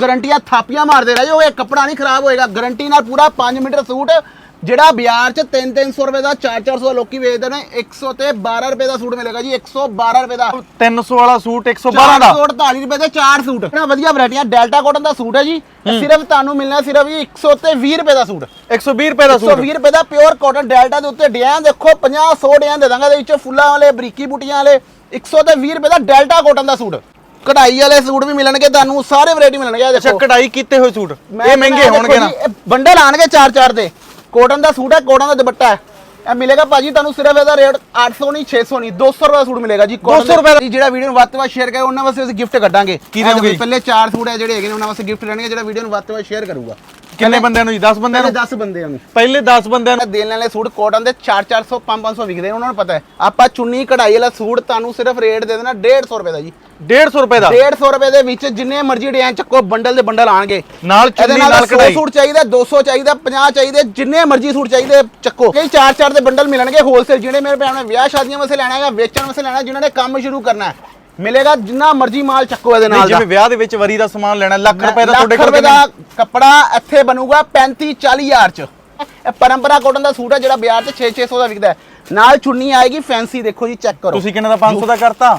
ਗਰੰਟੀਆਂ ਥਾਪੀਆਂ ਮਾਰਦੇ ਰਹੇ ਜੋ ਇਹ ਕੱਪੜਾ ਨਹੀਂ ਖਰਾਬ ਹੋਏਗਾ। ਗਰੰਟੀ ਨਾਲ ਪੂਰਾ 5 ਮੀਟਰ ਸੂਟ ਜਿਹੜਾ ਬਾਜ਼ਾਰ 'ਚ 3-300 ਰੁਪਏ ਦਾ 4-400 ਲੋਕੀ ਵੇਚਦੇ ਨੇ 100 ਤੇ 12 ਰੁਪਏ ਦਾ ਸੂਟ ਮਿਲੇਗਾ ਜੀ 112 ਰੁਪਏ ਦਾ। 300 ਵਾਲਾ ਸੂਟ 112 ਦਾ? 448 ਰੁਪਏ ਦੇ 4 ਸੂਟ। ਨਾ ਵਧੀਆ ਵੈਰਾਈਟੀਆਂ ਡੈਲਟਾ ਕਾਟਨ ਦਾ ਸੂਟ ਹੈ ਜੀ ਸਿਰਫ ਤੁਹਾਨੂੰ ਮਿਲਣਾ ਸਿਰਫ ਜੀ 100 ਤੇ 20 ਰੁਪਏ ਦਾ ਸੂਟ। 120 ਰੁਪਏ ਦਾ ਸੂਟ। 120 ਰੁਪਏ ਦਾ ਪਿਓਰ ਕਾਟਨ ਡੈਲਟਾ ਦੇ ਉੱਤੇ ਡਿਜ਼ਾਈਨ ਦੇਖੋ 50 100 ਡਿਜ਼ਾਈਨ ਦੇ ਦਾਂਗਾ ਇਹਦੇ ਵਿੱਚੋਂ ਫੁੱਲਾਂ ਵਾਲੇ ਬਰੀਕੀ ਬੂਟੀਆਂ ਵਾਲੇ 100 ਤੇ 20 ਰੁਪਏ ਦਾ ਡੈਲਟਾ ਕਾਟਨ ਦਾ ਸੂਟ। ਕਢਾਈ ਵਾਲੇ ਸੂਟ ਵੀ ਮਿਲਣਗੇ ਤੁਹਾਨੂੰ ਸਾਰੇ ਵੈਰਾਈਟੀ ਮਿਲਣਗੇ ਇਹ ਅੱਛਾ ਦੇਖੋ। ਕਢਾਈ ਕੀਤੇ ਹੋਏ ਸੂਟ? ਇਹ ਮਹਿੰਗੇ ਹੋਣਗੇ ਦੇਖੋ ਨਾ? ਜੀ, ਇਹ ਬੰਡਲ ਆਣਗੇ ਚਾਰ ਚਾਰ ਦੇ। ਕੋਟਨ ਦਾ ਸੂਟ ਹੈ ਕੋਟਨ ਦਾ ਦੁਪੱਟਾ ਹੈ। ਇਹ ਮਿਲੇਗਾ ਭਾਜੀ ਤੁਹਾਨੂੰ ਸਿਰਫ ਇਹਦਾ ਰੇਟ 800 ਨਹੀਂ 600 ਨਹੀਂ 200 ਰੁਪਏ ਦਾ ਸੂਟ ਮਿਲੇਗਾ ਜੀ। Cotton 200 ਰੁਪਏ ਦਾ। ਜੀ, ਜਿਹੜਾ ਵੀਡੀਓ ਨੂੰ ਵੱਧ ਤੋਂ ਵੱਧ ਸ਼ੇਅਰ ਕਰੇ ਉਹਨਾਂ ਵਾਸਤੇ ਅਸੀਂ ਗਿਫਟ ਕੱਢਾਂਗੇ। ਕੀ ਇਹ ਦੇਵੋਗੇ ਦੇਖੋ, ਜੀ? ਪਹਿਲੇ ਚਾਰ ਸੂਟ ਹੈ ਜਿਹੜੇ ਹੈਗੇ ਨੇ ਉਹਨਾਂ ਵਾਸਤੇ ਗਿਫਟ ਰਹਿਣਗੇ ਜਿਹੜਾ ਵੀਡੀਓ ਨੂੰ ਵੱਧ ਤੋਂ ਵੱਧ ਸ਼ੇਅਰ ਕਰੂਗਾ। ਕਿੰਨੇ ਬੰਦਿਆਂ ਨੂੰ ਜੀ? 10 ਬੰਦਿਆਂ ਨੂੰ? 10 ਬੰਦੇ ਹਨ ਪਹਿਲੇ 10 ਬੰਦਿਆਂ ਨੂੰ? ਦੇਣ ਵਾਲੇ ਸੂਟ ਕੋਟਨ ਦੇ 4-400 5-500 ਵਿਕਦੇ ਨੇ ਉਹਨਾਂ ਨੂੰ ਪਤਾ ਹੈ। ਆਪਾਂ ਚੁੰਨੀ ਕਢਾਈ ਵਾਲਾ ਸੂਟ ਤੁਹਾਨੂੰ ਸਿਰਫ ਰੇਟ ਦੇ ਦੇਣਾ 150 ਰੁਪਏ ਦਾ ਜੀ। 150 ਰੁਪਏ ਦਾ? 150 ਰੁਪਏ ਦੇ ਵਿੱਚ ਜਿੰਨੇ ਮਰਜ਼ੀ ਡਿਜ਼ਾਈਨ ਚੱਕੋ ਬੰਡਲ ਦੇ ਬੰਡਲ ਆਣਗੇ। ਨਾਲ ਚੁੰਨੀ ਨਾਲ ਨਾਲ 100 ਕਢਾਈ। ਸੂਟ ਚਾਹੀਦਾ 200 ਚਾਹੀਦਾ 50 ਚਾਹੀਦੇ ਜਿੰਨੇ ਮਰਜ਼ੀ ਸੂਟ ਚਾਹੀਦੇ ਚੱਕੋ। ਕਈ ਚਾਰ ਚਾਰ ਦੇ ਬੰਡਲ ਮਿਲਣਗੇ ਹੋਲਸੇਲ ਜਿਹੜੇ ਮੇਰੇ ਭੈਣ ਨੇ ਵਿਆਹ ਸ਼ਾਦੀਆਂ ਵਾਸਤੇ ਲੈਣਾ ਹੈਗਾ ਵੇਚਣ ਵਾਸਤੇ ਲੈਣਾ ਜਿਨ੍ਹਾਂ ਨੇ ਕੰਮ ਸ਼ੁਰੂ ਕਰਨਾ ਹੈ। ਮਿਲੇਗਾ ਜਿੰਨਾ ਮਰਜ਼ੀ ਮਾਲ ਚੱਕੋ ਇਹਦੇ ਨਾਲ ਦਾ। ਜਿਵੇਂ ਵਿਆਹ ਦੇ ਵਿੱਚ ਵਰੀ ਦਾ ਸਮਾਨ ਲੈਣਾ ਲੱਖ ਰੁਪਏ ਦਾ ਤੁਹਾਡੇ ਕੋਲ ਰੁਪਏ ਦਾ ਕੱਪੜਾ ਇੱਥੇ ਬਣੂਗਾ 35 40 ਹਜ਼ਾਰ ਚ। ਇਹ ਪਰੰਪਰਾ ਕੋਟਨ ਦਾ ਸੂਟ ਹੈ ਜਿਹੜਾ ਬਾਜ਼ਾਰ 'ਚ 6 600 ਦਾ ਵਿਕਦਾ ਹੈ। ਨਾਲ ਚੁੰਨੀ ਆਏਗੀ ਫੈਂਸੀ ਦੇਖੋ ਜੀ ਚੈੱਕ ਕਰੋ। ਤੁਸੀਂ ਕਿੰਨੇ ਦਾ 500 ਦਾ ਕਰਤਾ?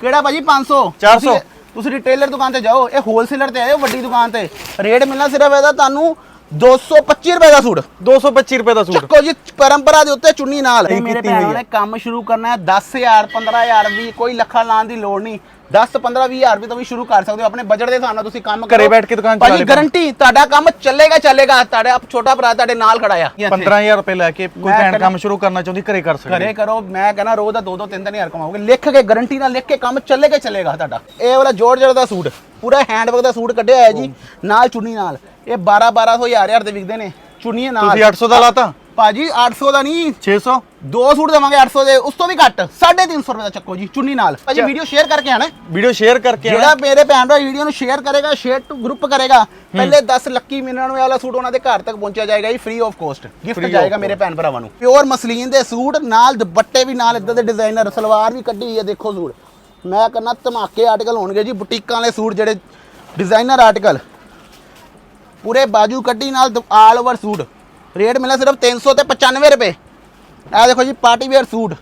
ਕਿਹੜਾ ਭਾਜੀ 500 400 ਤੁਸੀਂ- ਰਿਟੇਲਰ ਦੁਕਾਨ ਤੇ ਜਾਓ ਇਹ ਹੋਲਸੇਲਰ ਤੇ ਆਇਓ ਵੱਡੀ ਦੁਕਾਨ ਤੇ। ਰੇਟ ਮਿਲਣਾ ਸਿਰਫ ਇਹਦਾ ਤੁਹਾਨੂੰ 225 ਰੁਪਏ ਦਾ ਸੂਟ। 225 ਰੁਪਏ ਦਾ ਸੂਟ। ਚੱਕੋ ਜੀ ਪਰੰਪਰਾ ਦੇ ਉੱਤੇ ਚੁੰਨੀ ਨਾਲ। ਇਹ ਮੇਰੇ ਭੈਣਾਂ ਨੇ ਕੰਮ ਸ਼ੁਰੂ ਕਰਨਾ ਹੈ 10000 15000 ਵੀ ਕੋਈ ਲੱਖਾਂ ਲਾਉਣ ਦੀ ਲੋੜ ਨਹੀਂ। 10 15 20000 ਵੀ ਤੋਂ ਵੀ ਸ਼ੁਰੂ ਕਰ ਸਕਦੇ ਹੋ ਆਪਣੇ ਬਜਟ ਦੇ ਹਿਸਾਬ ਨਾਲ ਤੁਸੀਂ ਕੰਮ ਘਰੇ ਬੈਠ ਕੇ ਦੁਕਾਨ ਚਲਾ ਭਾਜੀ ਲਿਓ। ਗਾਰੰਟੀ ਤੁਹਾਡਾ ਕੰਮ ਚੱਲੇਗਾ ਚੱਲੇਗਾ। ਤੁਹਾਡਾ ਆਪ- ਛੋਟਾ ਭਰਾ ਤੁਹਾਡੇ ਨਾਲ ਖੜਾ ਆ। 15000 ਰੁਪਏ ਲੈ ਕੇ ਕੋਈ ਭੈਣ ਕੰਮ ਸ਼ੁਰੂ ਕਰਨਾ ਚਾਹੁੰਦੀ ਘਰੇ ਕਰ ਸਕਦੀ। ਘਰੇ ਕਰੋ ਮੈਂ ਕਹਿੰਦਾ ਰੋਜ਼ ਦਾ 2 2 3 3000 ਕਮਾਓਗੇ। ਲਿਖ ਕੇ ਗਾਰੰਟੀ ਨਾਲ ਲਿਖ ਕੇ ਕੰਮ ਚੱਲੇਗਾ ਚੱਲੇਗਾ ਤੁਹਾਡਾ। ਇਹ ਵਾਲਾ ਜੋਰਜਟ ਦਾ ਸੂਟ ਪੂਰਾ ਹੈਂਡਵਰਕ ਦਾ ਸੂਟ ਕੱਢਿਆ ਹੋਇਆ ਜੀ ਨਾਲ ਚੁੰਨੀ ਨਾਲ। ਇਹ 12 1200 ਹਜ਼ਾਰ ਹਜ਼ਾਰ ਦੇ ਵਿਕਦੇ ਨੇ। ਚੁੰਨੀ ਨਾਲ। ਤੁਸੀਂ 800 ਦਾ ਲਾਤਾ। ਭਾਜੀ 800 ਦਾ ਨਹੀਂ 600 ਦੋ ਸੂਟ ਦੇਵਾਂਗੇ 800 ਦੇ ਉਸ ਤੋਂ ਵੀ ਘੱਟ 350 ਰੁਪਏ ਦਾ ਚੱਕੋ ਜੀ ਚੁੰਨੀ ਨਾਲ। ਭਾਜੀ ਵੀਡੀਓ ਸ਼ੇਅਰ ਕਰਕੇ ਆਣਾ ਵੀਡੀਓ ਸ਼ੇਅਰ ਕਰਕੇ ਜਿਹੜਾ ਮੇਰੇ ਭੈਣ ਭਰਾ ਵੀਡੀਓ ਨੂੰ ਸ਼ੇਅਰ ਕਰੇਗਾ ਸ਼ੇਅਰ ਟੂ ਗਰੁੱਪ ਕਰੇਗਾ ਪਹਿਲੇ 10 ਲੱਕੀ ਮਿਲਣ ਵਾਲਾ ਸੂਟ ਉਹਨਾਂ ਦੇ ਘਰ ਤੱਕ ਪਹੁੰਚਿਆ ਜਾਏਗਾ ਜੀ ਫ੍ਰੀ ਆਫ ਕੋਸਟ ਗਿਫਟ ਜਾਏਗਾ ਮੇਰੇ ਭੈਣ ਭਰਾਵਾਂ ਨੂੰ। ਪਿਓਰ ਮਸਲੀਨ ਦੇ ਸੂਟ ਨਾਲ ਦੁਪੱਟੇ ਵੀ ਨਾਲ ਇਦਾਂ ਦੇ ਡਿਜ਼ਾਈਨਰ ਸਲਵਾਰ ਵੀ ਕੱਢੀ ਹੈ ਦੇਖੋ ਸੂਟ। ਮੈਂ ਕਹਿੰਦਾ ਧਮਾਕੇ ਆਰਟੀਕਲ ਹੋਣਗੇ ਜੀ ਬੁਟੀਕਾਂ ਵਾਲੇ ਸੂਟ ਜਿਹੜੇ ਡਿਜ਼ਾਈਨਰ ਆਰਟੀਕਲ ਪੂਰੇ ਬਾਜੂ ਕੱਢੀ ਨਾਲ ਆਲ ਓਵਰ ਸੂਟ। ਰੇਟ ਮਿਲਿਆ ਸਿਰਫ 300 ਤੇ 95 ਰੁਪਏ। ਇਹ ਦੇਖੋ ਜੀ ਪਾਰਟੀ ਵੇਅਰ ਸੂਟ।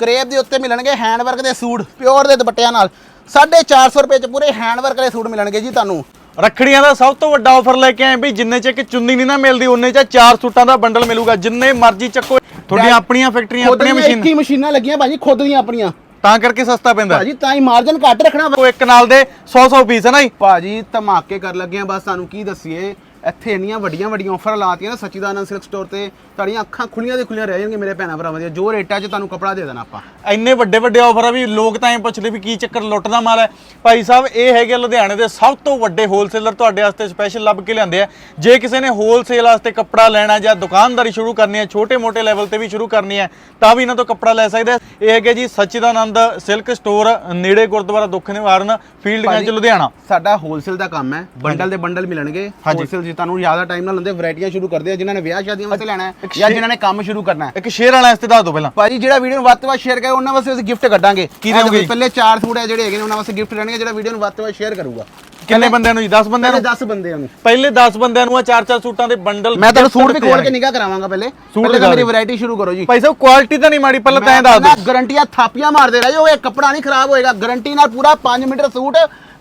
ਕਰੇਬ ਦੇ ਉੱਤੇ ਮਿਲਣਗੇ ਹੈਂਡਵਰਕ ਦੇ ਸੂਟ ਪਿਓਰ ਦੇ ਦੁਪੱਟਿਆਂ ਨਾਲ। 450 ਰੁਪਏ ਚ ਪੂਰੇ ਹੈਂਡਵਰਕ ਵਾਲੇ ਸੂਟ ਮਿਲਣਗੇ ਜੀ ਤੁਹਾਨੂੰ। ਰੱਖੜੀਆਂ ਦਾ ਸਭ ਤੋਂ ਵੱਡਾ ਆਫਰ ਲੈ ਕੇ ਆਏ ਵੀ ਜਿੰਨੇ ਚ ਇੱਕ ਚੁੰਨੀ ਨਹੀਂ ਨਾ ਮਿਲਦੀ ਉਹਨੇ ਚ ਚਾਰ ਸੂਟਾਂ ਦਾ ਬੰਡਲ ਮਿਲੂਗਾ। ਜਿੰਨੇ ਮਰਜ਼ੀ ਚੱਕੋ। ਤੁਹਾਡੀਆਂ ਆਪਣੀਆਂ ਫੈਕਟਰੀਆਂ ਆਪਣੀਆਂ ਮਸ਼ੀਨ। 21 ਮਸ਼ੀਨਾਂ ਲੱਗੀਆਂ ਭਾਜੀ ਖੁਦ ਦੀਆਂ ਆਪਣੀਆਂ। ਤਾਂ ਕਰਕੇ ਸਸਤਾ ਪੈਂਦਾ। ਭਾਜੀ ਤਾਂ ਹੀ ਮਾਰਜਨ ਘੱਟ ਰੱਖਣਾ ਉਹ ਇੱਕ ਨਾਲ ਦੇ 100 100 ਪੀਸ ਹੈ ਨਾ ਜੀ। ਭਾਜੀ ਧਮਾਕੇ ਕਰ ਲੱਗੇ ਆ ਬਸ ਤੁਹਾਨੂੰ ਕੀ ਦਸੀਏ? ਇੱਥੇ ਇੰਨੀਆਂ ਵੱਡੀਆਂ ਵੱਡੀਆਂ ਆਫਰ ਲਾਤੀਆਂ ਨਾ ਸਚਿਦਾਨੰਦ ਸਿਲਕ ਸਟੋਰ ਤੇ ਤੁਹਾਡੀਆਂ ਅੱਖਾਂ ਖੁੱਲੀਆਂ ਦੇ ਖੁੱਲੀਆਂ ਰਹਿ ਜਾਣਗੇ ਮੇਰੇ ਭੈਣਾਂ ਭਰਾਵਾਂ ਦੀਆਂ। ਜੋ ਰੇਟਾਂ 'ਚ ਤੁਹਾਨੂੰ ਕੱਪੜਾ ਦੇ ਦੇਣਾ ਆਪਾਂ। ਇੰਨੇ ਵੱਡੇ ਵੱਡੇ ਆਫਰ ਆ ਵੀ ਲੋਕ ਤਾਂ ਐਂ ਪੁੱਛਦੇ ਵੀ ਕੀ ਚੱਕਰ ਲੁੱਟਦਾ ਮਾਲ ਹੈ। ਭਾਈ ਸਾਹਿਬ ਇਹ ਹੈਗੇ ਲੁਧਿਆਣੇ ਦੇ ਸਭ ਤੋਂ ਵੱਡੇ ਹੋਲਸੇਲਰ ਤੁਹਾਡੇ ਵਾਸਤੇ ਸਪੈਸ਼ਲ ਲੱਭ ਕੇ ਲਿਆਂਦੇ ਆ। ਜੇ ਕਿਸੇ ਨੇ ਹੋਲਸੇਲ ਵਾਸਤੇ ਕੱਪੜਾ ਲੈਣਾ ਜਾਂ ਦੁਕਾਨਦਾਰੀ ਸ਼ੁਰੂ ਕਰਨੀ ਹੈ ਛੋਟੇ-ਮੋਟੇ ਲੈਵਲ ਤੇ ਵੀ ਸ਼ੁਰੂ ਕਰਨੀ ਹੈ ਤਾਂ ਵੀ ਇਹਨਾਂ ਤੋਂ ਕੱਪੜਾ ਲੈ ਸਕਦੇ ਆ। ਇਹ ਹੈਗੇ ਜੀ ਸਚਿਦਾਨੰਦ ਸਿਲਕ ਸਟੋਰ ਨੇੜੇ ਗੁਰਦੁਆਰਾ ਦੁੱਖ ਨਿਵਾਰਨ ਫੀਲਡ ਗੰਜ ਲੁਧਿਆਣਾ। ਸਾਡਾ ਹੋਲਸੇਲ ਦਾ ਕੰਮ ਹੈ ਬੰਡਲ ਦੇ ਬੰਡਲ ਮਿਲਣਗੇ। ਹੋਲਸੇਲ ਤੁਹਾਨੂੰ ਜ਼ਿਆਦਾ ਟਾਈਮ ਨਾਲ ਲੈਂਦੇ ਵੈਰਾਈਟੀਆਂ ਸ਼ੁਰੂ ਕਰਦੇ ਆ ਜਿਨ੍ਹਾਂ ਨੇ ਵਿਆਹ ਸ਼ਾਦੀਆਂ ਵਾਸਤੇ ਲੈਣਾ ਹੈ ਜਾਂ ਜਿਨ੍ਹਾਂ ਨੇ ਕੰਮ ਸ਼ੁਰੂ ਕਰਨਾ ਹੈ। ਇੱਕ ਸ਼ੇਅਰ ਵਾਲਾ ਇਸ ਤੇ ਦੱਸ ਦਿਓ ਪਹਿਲਾਂ। ਭਾਜੀ ਜਿਹੜਾ ਵੀਡੀਓ ਨੂੰ ਵੱਧ ਤੋਂ ਵੱਧ ਸ਼ੇਅਰ ਕਰੇ ਉਹਨਾਂ ਵਾਸਤੇ ਅਸੀਂ ਗਿਫਟ ਕੱਢਾਂਗੇ। ਕੀ ਦੇਵੋਗੇ? ਪਹਿਲੇ ਚਾਰ ਸੂਟ ਹੈ ਜਿਹੜੇ ਹੈਗੇ ਨੇ ਉਹਨਾਂ ਵਾਸਤੇ ਗਿਫਟ ਰਹਿਣਗੇ ਜਿਹੜਾ ਵੀਡੀਓ ਨੂੰ ਵੱਧ ਤੋਂ ਵੱਧ ਸ਼ੇਅਰ ਕਰੂਗਾ। ਕਿੰਨੇ ਬੰਦਿਆਂ ਨੂੰ ਜੀ? 10 ਬੰਦਿਆਂ ਨੂੰ? 10 ਬੰਦਿਆਂ ਨੂੰ। ਪਹਿਲੇ 10 ਬੰਦਿਆਂ ਨੂੰ ਆ ਚਾਰ ਚਾਰ ਸੂਟਾਂ ਦੇ ਬੰਡਲ ਮੈਂ ਤੁਹਾਨੂੰ ਸੂਟ ਵੀ ਖੋਲ ਕੇ। ਨਿਗਾਹ ਕਰਾਵਾਂਗਾ ਪਹਿਲੇ। ਸੂਟ ਦਿਖਾ ਮੇਰੀ। ਵੈਰਾਈਟੀ ਸ਼ੁਰੂ ਕਰੋ ਜੀ। ਭਾਈ ਸਾਹਿਬ ਕੁਆਲਿਟੀ ਤਾਂ ਨਹੀਂ ਮਾੜੀ ਪਹਿਲਾਂ ਤਾਂ ਦੱਸ ਦਿਓ। ਗਾਰੰਟੀਆਂ ਥਾਪੀਆਂ ਮਾਰਦੇ ਰਹੇ ਇਹ ਕੱਪੜਾ ਨਹੀਂ ਖਰਾਬ ਹੋਏਗਾ। ਗਾਰੰਟੀ ਨਾਲ ਪੂਰਾ 5 ਮੀਟਰ ਸੂਟ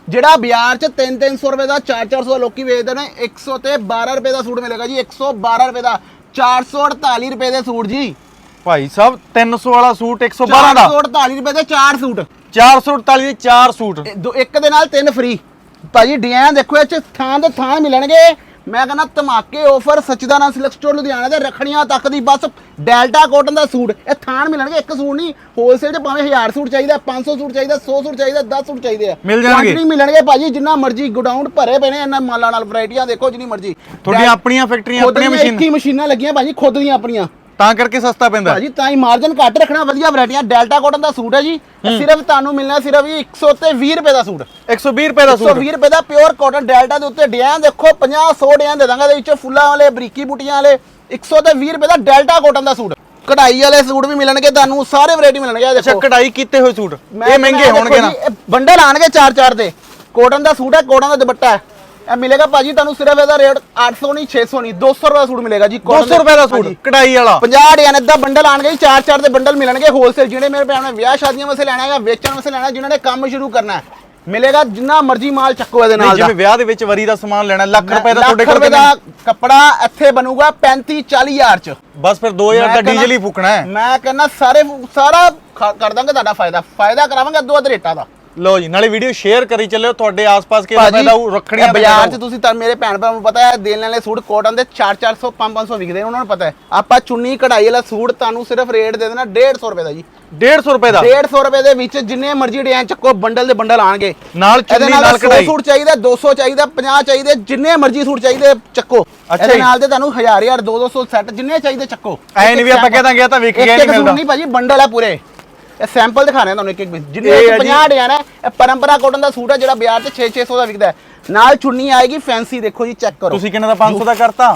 ਜਿਹੜਾ ਬਾਜ਼ਾਰ 'ਚ 3-300 ਰੁਪਏ ਦਾ 4-400 ਲੋਕੀ ਵੇਚਦੇ ਨੇ 100 ਤੇ 12 ਰੁਪਏ ਦਾ ਸੂਟ ਮਿਲੇਗਾ ਜੀ 112 ਰੁਪਏ ਦਾ 448 ਰੁਪਏ ਦੇ ਸੂਟ ਜੀ। ਭਾਈ ਸਾਹਿਬ 300 ਵਾਲਾ ਸੂਟ 112 ਦਾ। 448 ਰੁਪਏ ਦੇ 4 ਸੂਟ। 448 ਦੇ 4 ਸੂਟ। ਦੋ- ਇੱਕ ਦੇ ਨਾਲ ਤਿੰਨ ਫ੍ਰੀ ਭਾਜੀ ਡਿਜ਼ਾਈਨ ਦੇਖੋ ਇਹ ਚ ਥਾਂ ਦੇ ਥਾਂ ਮਿਲਣਗੇ। ਮੈਂ ਕਹਿੰਦਾ ਧਮਾਕੇ offer Sachidanand silk store Ludhiana ਦੇ ਰਖੜੀਆਂ ਤੱਕ ਦੀ ਬਸ ਡੈਲਟਾ ਕਾਟਨ ਦਾ ਸੂਟ। ਇਹ ਥਾਂ ਮਿਲਣਗੇ ਇੱਕ ਸੂਟ ਨਹੀਂ ਹੋਲਸੇਲ 'ਚ ਭਾਵੇਂ 1000 ਸੂਟ ਚਾਹੀਦਾ 500 ਸੂਟ ਚਾਹੀਦਾ 100 ਸੂਟ ਚਾਹੀਦਾ 10 ਸੂਟ ਚਾਹੀਦੇ ਆ। ਮਿਲ ਜਾਣਗੇ। Quantity ਮਿਲਣਗੇ ਭਾਜੀ ਜਿੰਨਾ ਮਰਜ਼ੀ ਗੋਡਾਊਨ ਭਰੇ ਪਏ ਨੇ ਇਹਨਾਂ ਮਾਲਾਂ ਨਾਲ ਵੈਰਾਈਟੀਆਂ ਦੇਖੋ ਜਿੰਨੀ ਮਰਜ਼ੀ। ਤੁਹਾਡੀਆਂ ਆਪਣੀਆਂ ਫੈਕਟਰੀਆਂ ਆਪਣੀਆਂ ਮਸ਼ੀਨ। 21 ਮਸ਼ੀਨਾਂ ਲੱਗੀਆਂ ਭਾਜੀ ਖੁਦ ਦੀਆਂ ਆਪਣੀਆਂ। ਤਾਂ ਕਰਕੇ ਸਸਤਾ ਪੈਂਦਾ। ਭਾਜੀ ਤਾਂ ਹੀ ਮਾਰਜਨ ਘੱਟ ਰੱਖਣਾ ਵਧੀਆ ਵੈਰਾਈਟੀਆਂ ਡੈਲਟਾ ਕਾਟਨ ਦਾ ਸੂਟ ਹੈ ਜੀ। ਸਿਰਫ ਤੁਹਾਨੂੰ ਮਿਲਣਾ ਸਿਰਫ ਜੀ 100 ਤੇ 20 ਰੁਪਏ ਦਾ ਸੂਟ। 120 ਰੁਪਏ ਦਾ ਸੂਟ। 120 ਰੁਪਏ ਦਾ ਪਿਓਰ ਕਾਟਨ ਡੈਲਟਾ ਦੇ ਉੱਤੇ ਡਿਜ਼ਾਈਨ ਦੇਖੋ 50 100 ਡਿਜ਼ਾਈਨ ਦੇ ਦਾਂਗਾ। ਇਹਦੇ ਵਿੱਚੋਂ ਫੁੱਲਾਂ ਵਾਲੇ ਬਰੀਕੀ ਬੂਟੀਆਂ ਵਾਲੇ 100 ਤੇ 20 ਰੁਪਏ ਦਾ ਡੈਲਟਾ ਕਾਟਨ ਦਾ ਸੂਟ। ਕਢਾਈ ਵਾਲੇ ਸੂਟ ਵੀ ਮਿਲਣਗੇ ਤੁਹਾਨੂੰ ਸਾਰੇ ਵੈਰਾਈਟੀ ਮਿਲਣਗੇ ਅੱਛਾ ਦੇਖੋ। ਕਢਾਈ ਕੀਤੇ ਹੋਏ ਸੂਟ। ਇਹ ਮਹਿੰਗੇ ਹੋਣਗੇ ਨਾ। ਬੰਡਲ ਆਣਗੇ ਚਾਰ ਚਾਰ ਦੇ। ਕੋਟਨ ਦਾ ਸੂਟ ਹੈ ਕੋਟਨ ਦਾ ਦੁਪੱਟਾ ਹੈ। ਇਹ ਮਿਲੇਗਾ ਭਾਜੀ ਤੁਹਾਨੂੰ ਸਿਰਫ ਇਹਦਾ ਰੇਟ 800 ਨਹੀਂ 600 ਨਹੀਂ 200 ਰੁਪਏ ਦਾ ਸੂਟ ਮਿਲੇਗਾ ਜੀ cotton 200 ਰੁਪਏ ਦਾ ਸੂਟ। ਕਢਾਈ ਵਾਲਾ। 50 ਡਿਜ਼ਾਈਨ ਇਦਾਂ ਬੰਡਲ ਆਣਗੇ ਜੀ ਚਾਰ ਚਾਰ ਦੇ ਬੰਡਲ ਮਿਲਣਗੇ ਹੋਲਸੇਲ ਜਿਹੜੇ ਮੇਰੇ ਭੈਣ ਨੇ ਵਿਆਹ ਸ਼ਾਦੀਆਂ ਵਾਸਤੇ ਲੈਣਾ ਹੈਗਾ ਵੇਚਣ ਵਾਸਤੇ ਲੈਣਾ ਜਿਨ੍ਹਾਂ ਨੇ ਕੰਮ ਸ਼ੁਰੂ ਕਰਨਾ ਹੈ ਮਿਲੇਗਾ ਜਿੰਨਾ ਮਰਜ਼ੀ ਮਾਲ ਚੱਕੋ ਇਹਦੇ ਨਾਲ ਦਾ। ਜਿਵੇਂ ਵਿਆਹ ਦੇ ਵਿੱਚ ਵਰੀ ਦਾ ਸਮਾਨ ਲੈਣਾ ਲੱਖ ਰੁਪਏ ਦਾ ਤੁਹਾਡੇ ਕੋਲ ਦਾ ਕੱਪੜਾ ਇੱਥੇ ਬਣੂਗਾ 35 40 ਹਜ਼ਾਰ ਚ। ਬਸ ਫਿਰ 2000 ਦਾ ਡੀਜ਼ਲ ਹੀ ਫੂਕਣਾ ਹੈ। ਮੈਂ ਕਹਿੰਦਾ ਸਾਰੇ ਸਾਰਾ ਕਰ ਦਾਂਗੇ ਤੁਹਾਡਾ ਫਾਇਦਾ। ਫਾਇਦਾ ਕਰਾਵਾਂਗੇ ਅੱਧੋ ਅੱਧ ਰੇਟਾਂ ਦਾ। ਲਓ ਜੀ ਨਾਲੇ ਵੀਡੀਓ ਸ਼ੇਅਰ ਕਰੀ ਚੱਲਿਓ ਤੁਹਾਡੇ ਆਸ-ਪਾਸ ਕੇ ਫਾਇਦਾ ਉਹ ਰੱਖੜੀਆਂ ਬਾਜ਼ਾਰ 'ਚ ਤੁਸੀਂ ਤਾਂ ਮੇਰੇ ਭੈਣ ਭਰਾ ਨੂੰ ਪਤਾ ਹੈ ਦੇਣ ਵਾਲੇ ਸੂਟ ਕੋਟਨ ਦੇ 4-400 5-500 ਵਿਕਦੇ ਨੇ ਉਹਨਾਂ ਨੂੰ ਪਤਾ ਹੈ। ਆਪਾਂ ਚੁੰਨੀ ਕਢਾਈ ਵਾਲਾ ਸੂਟ ਤੁਹਾਨੂੰ ਸਿਰਫ ਰੇਟ ਦੇ ਦੇਣਾ 150 ਰੁਪਏ ਦਾ ਜੀ। 150 ਰੁਪਏ ਦਾ? 150 ਰੁਪਏ ਦੇ ਵਿੱਚ ਜਿੰਨੇ ਮਰਜ਼ੀ ਡਿਜ਼ਾਈਨ ਚੱਕੋ ਬੰਡਲ ਦੇ ਬੰਡਲ ਆਣਗੇ। ਨਾਲ ਚੁੰਨੀ ਨਾਲ ਨਾਲ 100 ਕਢਾਈ। ਸੂਟ ਚਾਹੀਦਾ 200 ਚਾਹੀਦਾ 50 ਚਾਹੀਦੇ ਜਿੰਨੇ ਮਰਜ਼ੀ ਸੂਟ ਚਾਹੀਦੇ ਚੱਕੋ। ਅੱਛਾ ਇਹਦੇ। ਨਾਲ ਤੇ ਤੁਹਾਨੂੰ 1000 1000 200 ਸੈੱਟ ਜਿੰਨੇ ਚਾਹੀਦੇ ਚੱਕੋ। ਐ ਨਹੀਂ ਵੀ ਆਪਾਂ ਕਹਿ ਦਾਂਗੇ ਤਾਂ ਵਿਕ ਗਿਆ ਨਹੀਂ ਮਿਲਦਾ। ਨਹੀਂ ਭਾਜੀ ਬੰਡਲ ਹੈ ਪੂਰੇ। ਇਹ ਸੈਂਪਲ ਦਿਖਾਣੇ ਤੁਹਾਨੂੰ ਇੱਕ ਇੱਕ ਜਿੰਨੇ ਇਹ ਵਿੱਚ ਹੈ ਜੀ। 50 ਡਿਜ਼ਾਈਨ ਹੈ ਇਹ ਪਰੰਪਰਾ ਕਾਟਨ ਦਾ ਸੂਟ ਹੈ ਜਿਹੜਾ ਬਾਜ਼ਾਰ 'ਚ 6 600 ਦਾ ਵਿਕਦਾ ਹੈ। ਨਾਲ ਚੁੰਨੀ ਆਏਗੀ ਫੈਂਸੀ ਦੇਖੋ ਜੀ ਚੈੱਕ ਕਰੋ। ਤੁਸੀਂ ਕਿੰਨੇ ਦਾ 500 ਦਾ ਕਰਤਾ?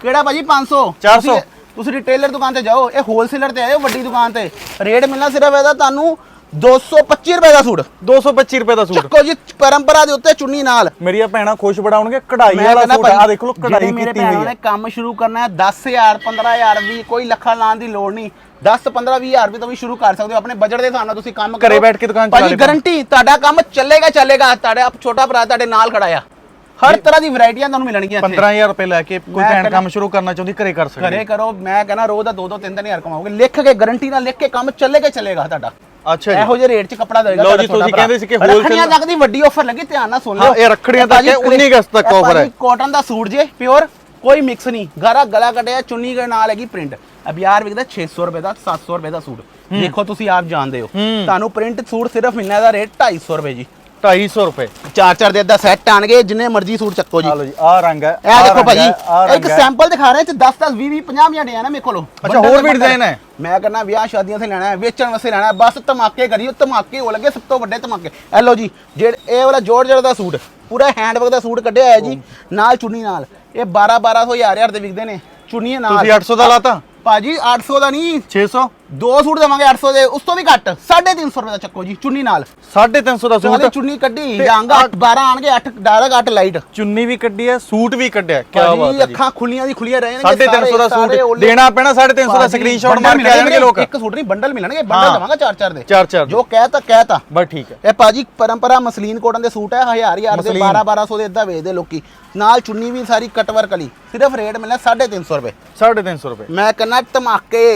ਕਿਹੜਾ ਭਾਜੀ 500 400 ਤੁਸੀਂ- ਰਿਟੇਲਰ ਦੁਕਾਨ ਤੇ ਜਾਓ ਇਹ ਹੋਲਸੇਲਰ ਤੇ ਆਇਓ ਵੱਡੀ ਦੁਕਾਨ ਤੇ। ਰੇਟ ਮਿਲਣਾ ਸਿਰਫ ਇਹਦਾ ਤੁਹਾਨੂੰ 225 ਰੁਪਏ ਦਾ ਸੂਟ। 225 ਰੁਪਏ ਦਾ ਸੂਟ। ਚੱਕੋ ਜੀ ਪਰੰਪਰਾ ਦੇ ਉੱਤੇ ਚੁੰਨੀ ਨਾਲ। ਮੇਰੀਆਂ ਭੈਣਾਂ ਖੁਸ਼ ਬੜਾਉਣਗੇ ਕਢਾਈ ਵਾਲਾ ਸੂਟ ਆ ਦੇਖ ਲਓ ਕਢਾਈ ਮੇਰੇ ਕੀਤੀ ਭੈਣਾਂ ਹੋਈ ਨੇ ਹੈ ਕੰਮ ਸ਼ੁਰੂ ਕਰਨਾ ਹੈ 10000 15000 ਵੀ ਕੋਈ ਲੱਖਾਂ ਲਾਉਣ ਦੀ ਲੋੜ ਨਹੀਂ। 10 15 20000 ਰੁਪਏ ਤੋਂ ਵੀ ਸ਼ੁਰੂ ਕਰ ਸਕਦੇ ਹੋ ਆਪਣੇ ਬਜਟ ਦੇ ਹਿਸਾਬ ਨਾਲ ਤੁਸੀਂ ਕੰਮ ਘਰੇ ਬੈਠ ਕੇ ਦੁਕਾਨ ਚਲਾ ਭਾਜੀ ਲਿਓ। ਗਾਰੰਟੀ ਤੁਹਾਡਾ ਕੰਮ ਚੱਲੇਗਾ ਚੱਲੇਗਾ। ਤੁਹਾਡਾ ਛੋਟਾ ਭਰਾ ਤੁਹਾਡੇ ਨਾਲ ਖੜਾ ਆ। ਹਰ ਤਰ੍ਹਾਂ ਦੀ ਵੈਰਾਈਟੀਆਂ ਤੁਹਾਨੂੰ ਮਿਲਣਗੀਆਂ ਇੱਥੇ। 15000 ਰੁਪਏ ਲੈ ਕੇ ਕੋਈ ਮੈਂ ਭੈਣ ਕੰਮ ਸ਼ੁਰੂ ਕਰਨਾ ਚਾਹੁੰਦੀ ਘਰੇ ਕਰ ਸਕਦੀ। ਘਰੇ ਕਰੋ ਮੈਂ ਕਹਿੰਦਾ ਰੋਜ਼ ਦਾ 2 2 3 3 ਹਜ਼ਾਰ ਕਮਾਓਗੇ। ਲਿਖ ਕੇ ਗਾਰੰਟੀ ਨਾਲ ਲਿਖ ਕੇ ਕੰਮ ਚੱਲੇਗਾ ਚੱਲੇਗਾ ਤੁਹਾਡਾ। ਅੱਛਾ ਜੀ। ਇਹੋ ਜਿਹੇ ਰੇਟ 'ਚ ਕੱਪੜਾ ਦੇਗਾ ਲਓ ਜੀ, ਤੁਸੀਂ ਕਹਿੰਦੇ ਸੀ ਕਿ wholesale- ਰੱਖੜੀਆਂ ਤੱਕ ਦੀ ਵੱਡੀ ਆਫਰ ਲੱਗੀ ਧਿਆਨ ਨਾਲ ਸੁਣ ਹਾਂ, ਲਿਓ। ਇਹ ਰੱਖੜੀਆਂ ਤੱਕ ਹੈ, 19 ਅਗਸਤ ਤੱਕ offer ਹੈ। ਕਾਟਨ ਦਾ ਸੂਟ ਜੇ ਪਿਓਰ ਕੋਈ ਮਿਕਸ ਨਹੀਂ। ਗਾਰਾ ਗਲਾ ਕੱਢਿਆ ਚੁੰਨੀ ਦੇ ਨਾਲ ਹੈਗੀ ਪ੍ਰਿੰਟ ਅਬ ਯਾਰ ਵਿਕਦਾ 600 ਰੁਪਏ ਦਾ 700 ਰੁਪਏ ਦਾ ਸੂਟ। ਦੇਖੋ ਤੁਸੀਂ ਆਪ ਜਾਣਦੇ ਹੋ। ਤੁਹਾਨੂੰ ਪ੍ਰਿੰਟ ਸੂਟ ਸਿਰਫ ਮਿਲਣਾ ਦਾ ਰੇਟ 250 ਰੁਪਏ ਜੀ। 250 ਰੁਪਏ। ਚਾਰ ਚਾਰ ਦੇ ਅੱਧਾ ਸੈੱਟ ਆਣਗੇ ਜਿੰਨੇ ਮਰਜ਼ੀ ਸੂਟ ਚੱਕੋ ਜੀ। ਆ ਲਓ ਜੀ ਆ ਰੰਗ ਹੈ ਇਹ ਦੇਖੋ ਭਾਜੀ ਹੈ, ਇੱਕ ਹੈ। ਸੈਂਪਲ ਦਿਖਾ ਰਹੇ ਚ 10 10 20 20 50 50 ਡਿਜ਼ਾਈਨ ਹੈ ਮੇਰੇ ਕੋਲੋਂ। ਅੱਛਾ, ਹੋਰ ਵੀ design ਹੈ? ਮੈਂ ਕਹਿੰਦਾ ਵਿਆਹ ਸ਼ਾਦੀਆਂ ਤੇ ਲੈਣਾ ਹੈ ਵੇਚਣ ਵਾਸਤੇ ਲੈਣਾ ਹੈ ਬਸ ਧਮਾਕੇ ਕਰੀਓ ਧਮਾਕੇ ਹੋ ਲੱਗੇ ਸਭ ਤੋਂ ਵੱਡੇ ਧਮਾਕੇ। ਇਹ ਲਓ ਜੀ ਜਿਹੜੇ ਇਹ ਵਾਲਾ ਜੋੜ ਜੜ ਦਾ ਸੂਟ ਪੂਰਾ ਹੈਂਡਵਰਕ ਦਾ ਸੂਟ ਕੱਢਿਆ ਹੋਇਆ ਜੀ ਨਾਲ ਚੁੰਨੀ ਨਾਲ। ਇਹ 12 1200 ਹਜ਼ਾਰ ਹਜ਼ਾਰ ਦੇ ਵਿਕਦੇ ਨੇ ਚੁੰਨੀਆਂ ਨਾਲ। ਤੁਸੀਂ 800 ਦਾ ਲਾਤਾ? ਭਾਜੀ 800 ਦਾ ਨਹੀਂ। 600 ਦੋ ਸੂਟ ਦੇਵਾਂਗੇ 800 ਦੇ ਉਸ ਤੋਂ ਵੀ ਘੱਟ 350 ਰੁਪਏ ਦਾ ਚੱਕੋ ਜੀ ਚੁੰਨੀ ਨਾਲ। 350 ਦਾ ਸੂਟ। ਚੁੰਨੀ ਕੱਢੀ ਤੇ ਰੰਗ 12 ਆਣਗੇ 8 ਡਾਰਕ 8 ਲਾਈਟ। ਚੁੰਨੀ ਵੀ ਕੱਢੀ ਹੈ ਸੂਟ ਵੀ ਕੱਢਿਆ ਕੀ ਬਾਤ ਹੈ ਜੀ। ਅੱਖਾਂ ਖੁੱਲੀਆਂ ਦੀ ਖੁੱਲੀਆਂ ਰਹਿਣਗੇ 350 ਦਾ ਸੂਟ ਦੇਣਾ ਪੈਣਾ 350 ਦਾ ਸਕਰੀਨਸ਼ਾਟ ਮਾਰ ਕੇ ਆ ਜਾਣਗੇ ਲੋਕ। ਇੱਕ ਸੂਟ ਨਹੀਂ ਬੰਡਲ ਮਿਲਣਗੇ ਬੰਡਲ। ਦਵਾਂਗਾ ਚਾਰ ਚਾਰ ਦੇ। ਚਾਰ ਚਾਰ। ਜੋ ਕਹਿਤਾ ਕਹਿਤਾ ਬਸ ਠੀਕ ਹੈ। ਇਹ ਭਾਜੀ ਪਰੰਪਰਾ ਮਸਲੀਨ ਕੋਟਨ ਦੇ ਸੂਟ ਹੈ ਹਜ਼ਾਰ ਹਜ਼ਾਰ ਦੇ ਮਸਲੀਨ। 12 1200 ਦੇ ਇਦਾਂ ਵੇਚਦੇ ਲੋਕੀ। ਨਾਲ ਚੁੰਨੀ ਵੀ ਸਾਰੀ ਕਟਵਰ ਕਲੀ ਸਿਰਫ ਰੇਟ ਮਿਲਣਾ 350 ਰੁਪਏ। 350 ਰੁਪਏ। ਮੈਂ ਕਹਿੰਦਾ ਧਮਾਕੇ।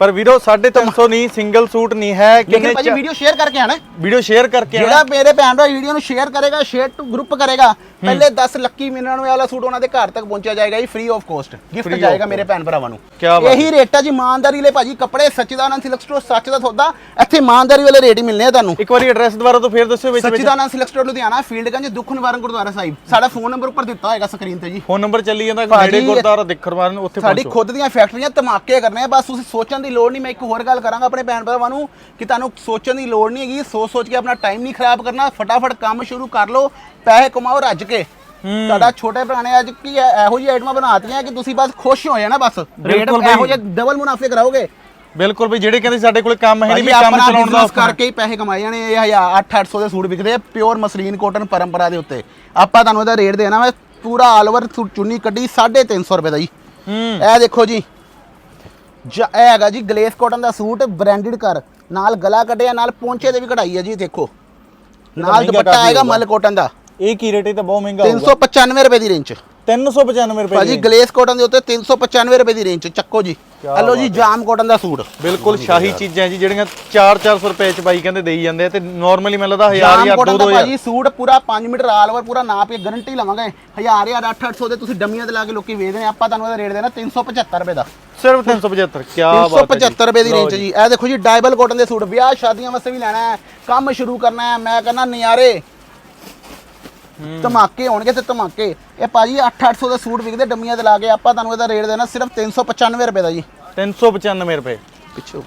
ਪਰ ਵੀਰੋ 350 ਨਹੀਂ ਸਿੰਗਲ ਸੂਟ ਨਹੀਂ ਹੈ। ਲੇਕਿਨ ਭਾਜੀ ਵੀਡੀਓ ਸ਼ੇਅਰ ਕਰਕੇ ਆਣਾ। ਵੀਡੀਓ ਸ਼ੇਅਰ ਕਰਕੇ ਆਣਾ। ਜਿਹੜਾ ਮੇਰੇ ਭੈਣ ਭਰਾ ਵੀਡੀਓ ਨੂੰ ਸ਼ੇਅਰ ਕਰੇਗਾ ਸ਼ੇਅਰ ਟੂ ਗਰੁੱਪ ਕਰੇਗਾ ਪਹਿਲੇ 10 ਲੱਕੀ ਮਿਲਣ ਵਾਲਾ ਸੂਟ ਉਹਨਾਂ ਦੇ ਘਰ ਤੱਕ ਪਹੁੰਚਿਆ ਜਾਏਗਾ ਜੀ ਫ੍ਰੀ ਆਫ ਕੋਸਟ ਗਿਫਟ ਜਾਏਗਾ। ਮੇਰੇ ਭੈਣ ਭਰਾਵਾਂ ਨੂੰ। ਇਹੀ ਰੇਟਾਂ ਜੀ ਇਮਾਨਦਾਰੀ ਲੈ ਭਾਜੀ ਕੱਪੜੇ ਸੱਚਿਦਾਨੰਦ ਸਿਲਕ ਸਟੋਰ ਸੱਚ ਦਾ ਸੌਦਾ ਇੱਥੇ ਇਮਾਨਦਾਰੀ ਵਾਲੇ ਰੇਟ ਹੀ ਮਿਲਨੇ ਆ ਤੁਹਾਨੂੰ। ਇੱਕ ਵਾਰੀ ਐਡਰੈਸ ਦੁਬਾਰਾ ਤੋਂ ਫੇਰ ਦੱਸਿਓ ਵਿੱਚ ਸੱਚਿਦਾਨੰਦ ਸਿਲਕ ਸਟੋਰ ਲੁਧਿਆਣਾ ਫੀਲਡਗੰਜ ਦੁੱਖ ਨਿਵਾਰਨ ਗੁਰਦੁਆਰਾ ਸਾਹਿਬ। ਸਾਡਾ ਫੋਨ ਨੰਬਰ ਉੱਪਰ ਦਿੱਤਾ ਹੋਏਗਾ ਸਕਰੀਨ ਤੇ ਜੀ। ਫੋਨ ਨੰਬਰ ਚੱਲੀ ਜਾਂਦਾ ਨੇੜੇ ਗੁਰਦੁਆਰਾ ਦੇਖਰਵਾਨ ਉੱਥੇ ਸਾਡੀ ਖੁਦ ਦੀਆਂ ਫੈਕਟਰੀਆਂ ਧਮਾਕੇ ਕਰਨੇ ਆ ਬਸ ਤੁਸੀਂ ਸੋਚਣ ਦੀ ਲੋੜ ਨਹੀਂ ਮੈਂ ਇੱਕ ਹੋਰ ਗੱਲ ਕਰਾਂਗਾ ਆਪਣੇ ਭੈਣ ਭਰਾਵਾਂ ਨੂੰ ਕਿ ਤੁਹਾਨੂੰ ਸੋਚਣ ਦੀ ਲੋੜ ਨਹੀਂ ਹੈਗੀ ਸੋਚ ਸੋਚ ਕੇ ਆਪਣਾ ਟਾਈਮ ਨਹੀਂ ਖਰਾਬ ਕਰਨਾ ਫਟਾਫਟ ਕੰਮ ਸ਼ੁਰੂ ਕਰ ਲਓ ਪੈਸੇ ਕਮਾਓ ਰੱਜ ਕੇ। ਤੁਹਾਡਾ ਛੋਟੇ ਪੁਰਾਣੇ ਅੱਜ ਕੀ ਹੈ ਇਹੋ ਜਿਹੀ ਆਈਟਮਾਂ ਬਣਾਤੀਆਂ ਕਿ ਤੁਸੀਂ ਬਸ ਖੁਸ਼ ਹੋ ਜਾਣਾ ਬਸ। ਰੇਟ ਇਹੋ। ਜਿਹੇ ਡਬਲ ਮੁਨਾਫੇ ਕਰਾਓਗੇ। ਬਿਲਕੁਲ ਵੀ ਜਿਹੜੇ ਕਹਿੰਦੇ ਸਾਡੇ ਕੋਲ ਕੰਮ ਹੈ ਨਹੀਂ ਵੀ ਕੰਮ ਚਲਾਉਣ ਦਾ ਕਰਕੇ ਹੀ ਪੈਸੇ ਕਮਾਏ ਜਾਣੇ ਇਹ 8-800 ਦੇ ਸੂਟ ਵਿਕਦੇ ਆ ਪਿਓਰ ਮਸਲੀਨ ਕੋਟਨ ਪਰੰਪਰਾ ਦੇ ਉੱਤੇ। ਆਪਾਂ ਤੁਹਾਨੂੰ ਇਹਦਾ ਰੇਟ ਦੇਣਾ ਵਾ ਪੂਰਾ ਆਲ ਓਵਰ ਚੁੰਨੀ ਕੱਢੀ 350 ਰੁਪਏ ਦਾ ਜੀ। ਹੂੰ। ਇਹ ਦੇਖੋ ਜ- ਇਹ ਹੈਗਾ ਜੀ ਗਲੇਸ ਕਾਟਨ ਦਾ ਸੂਟ ਬ੍ਰਾਂਡਡ ਕਰ ਨਾਲ ਗਲਾ ਕੱਢਿਆ ਨਾਲ ਪੌਂਚੇ ਦੇ ਵੀ ਕਢਾਈ ਹੈ ਜੀ ਦੇਖੋ। ਨਾਲ ਦੁਪੱਟਾ ਆਏਗਾ। ਮਲ ਕਾਟਨ ਦਾ। ਇਹ ਕੀ ਰੇਟ ਹੈ? ਤਾਂ ਬਹੁਤ ਮਹਿੰਗਾ ਹੋਊਗਾ। 395 ਰੁਪਏ ਦੀ ਰੇਂਜ ਚ 395 ਰੁਪਏ ਭਾਜੀ ਗਲੇਸ ਕਾਟਨ ਦੇ ਉੱਤੇ 395 ਰੁਪਏ ਦੀ ਰੇਂਜ ਚ ਚੱਕੋ ਜੀ। ਹਲੋ ਜੀ ਜਾਮ ਕਾਟਨ ਦਾ ਸੂਟ। ਬਿਲਕੁਲ ਸ਼ਾਹੀ ਚੀਜ਼ਾਂ ਜੀ ਜਿਹੜੀਆਂ 4-400 ਰੁਪਏ ਚ ਬਾਈ ਕਹਿੰਦੇ ਦੇਈ ਜਾਂਦੇ ਆ ਤੇ ਨਾਰਮਲੀ ਮੈਨੂੰ ਲੱਗਦਾ 1000 ਜਾਮ ਜਾਂ ਕਾਟਨ ਦਾ 2000 ਭਾਜੀ ਸੂਟ ਪੂਰਾ 5 ਮੀਟਰ ਆਲ ਓਵਰ ਪੂਰਾ ਨਾਪ ਕੇ ਗਾਰੰਟੀ ਲਵਾਂਗੇ। 1000 1000 800 ਦੇ ਤੁਸੀਂ ਡੰਮੀਆਂ ਤੇ ਲਾ ਕੇ ਲੋਕੀ ਵੇਚਦੇ ਆਪਾਂ ਤੁਹਾਨੂੰ ਇਹਦਾ ਰੇਟ ਦੇਣਾ 375 ਰੁਪਏ ਦਾ। ਸਿਰਫ 375 ਕੀ ਬਾਤ ਹੈ 375 ਰੁਪਏ ਦੀ ਰੇਂਜ ਜੀ। ਇਹ ਦੇਖੋ ਜੀ ਡਾਈਬਲ ਕਾਟਨ ਦੇ ਸੂਟ ਵਿਆਹ ਸ਼ਾਦੀਆਂ ਵਾਸਤੇ ਵੀ ਲੈਣਾ ਹੈ ਕੰਮ ਸ਼ੁਰੂ ਕਰਨਾ ਹੈ ਮੈਂ ਕਹਿੰਦਾ ਨਜ਼ਾਰੇ ਧਮਾਕੇ ਹੋਣਗੇ ਤੇ ਧਮਾਕੇ। ਇਹ ਭਾਜੀ 8-800 ਦੇ ਸੂਟ ਵਿਕਦੇ ਡੰਮੀਆਂ ਤੇ ਲਾ ਕੇ ਆਪਾਂ ਤੁਹਾਨੂੰ ਇਹਦਾ ਰੇਟ ਦੇਣਾ ਸਿਰਫ 395 ਰੁਪਏ ਦਾ ਜੀ। 395 ਰੁਪਏ। ਪਿੱਛੇ।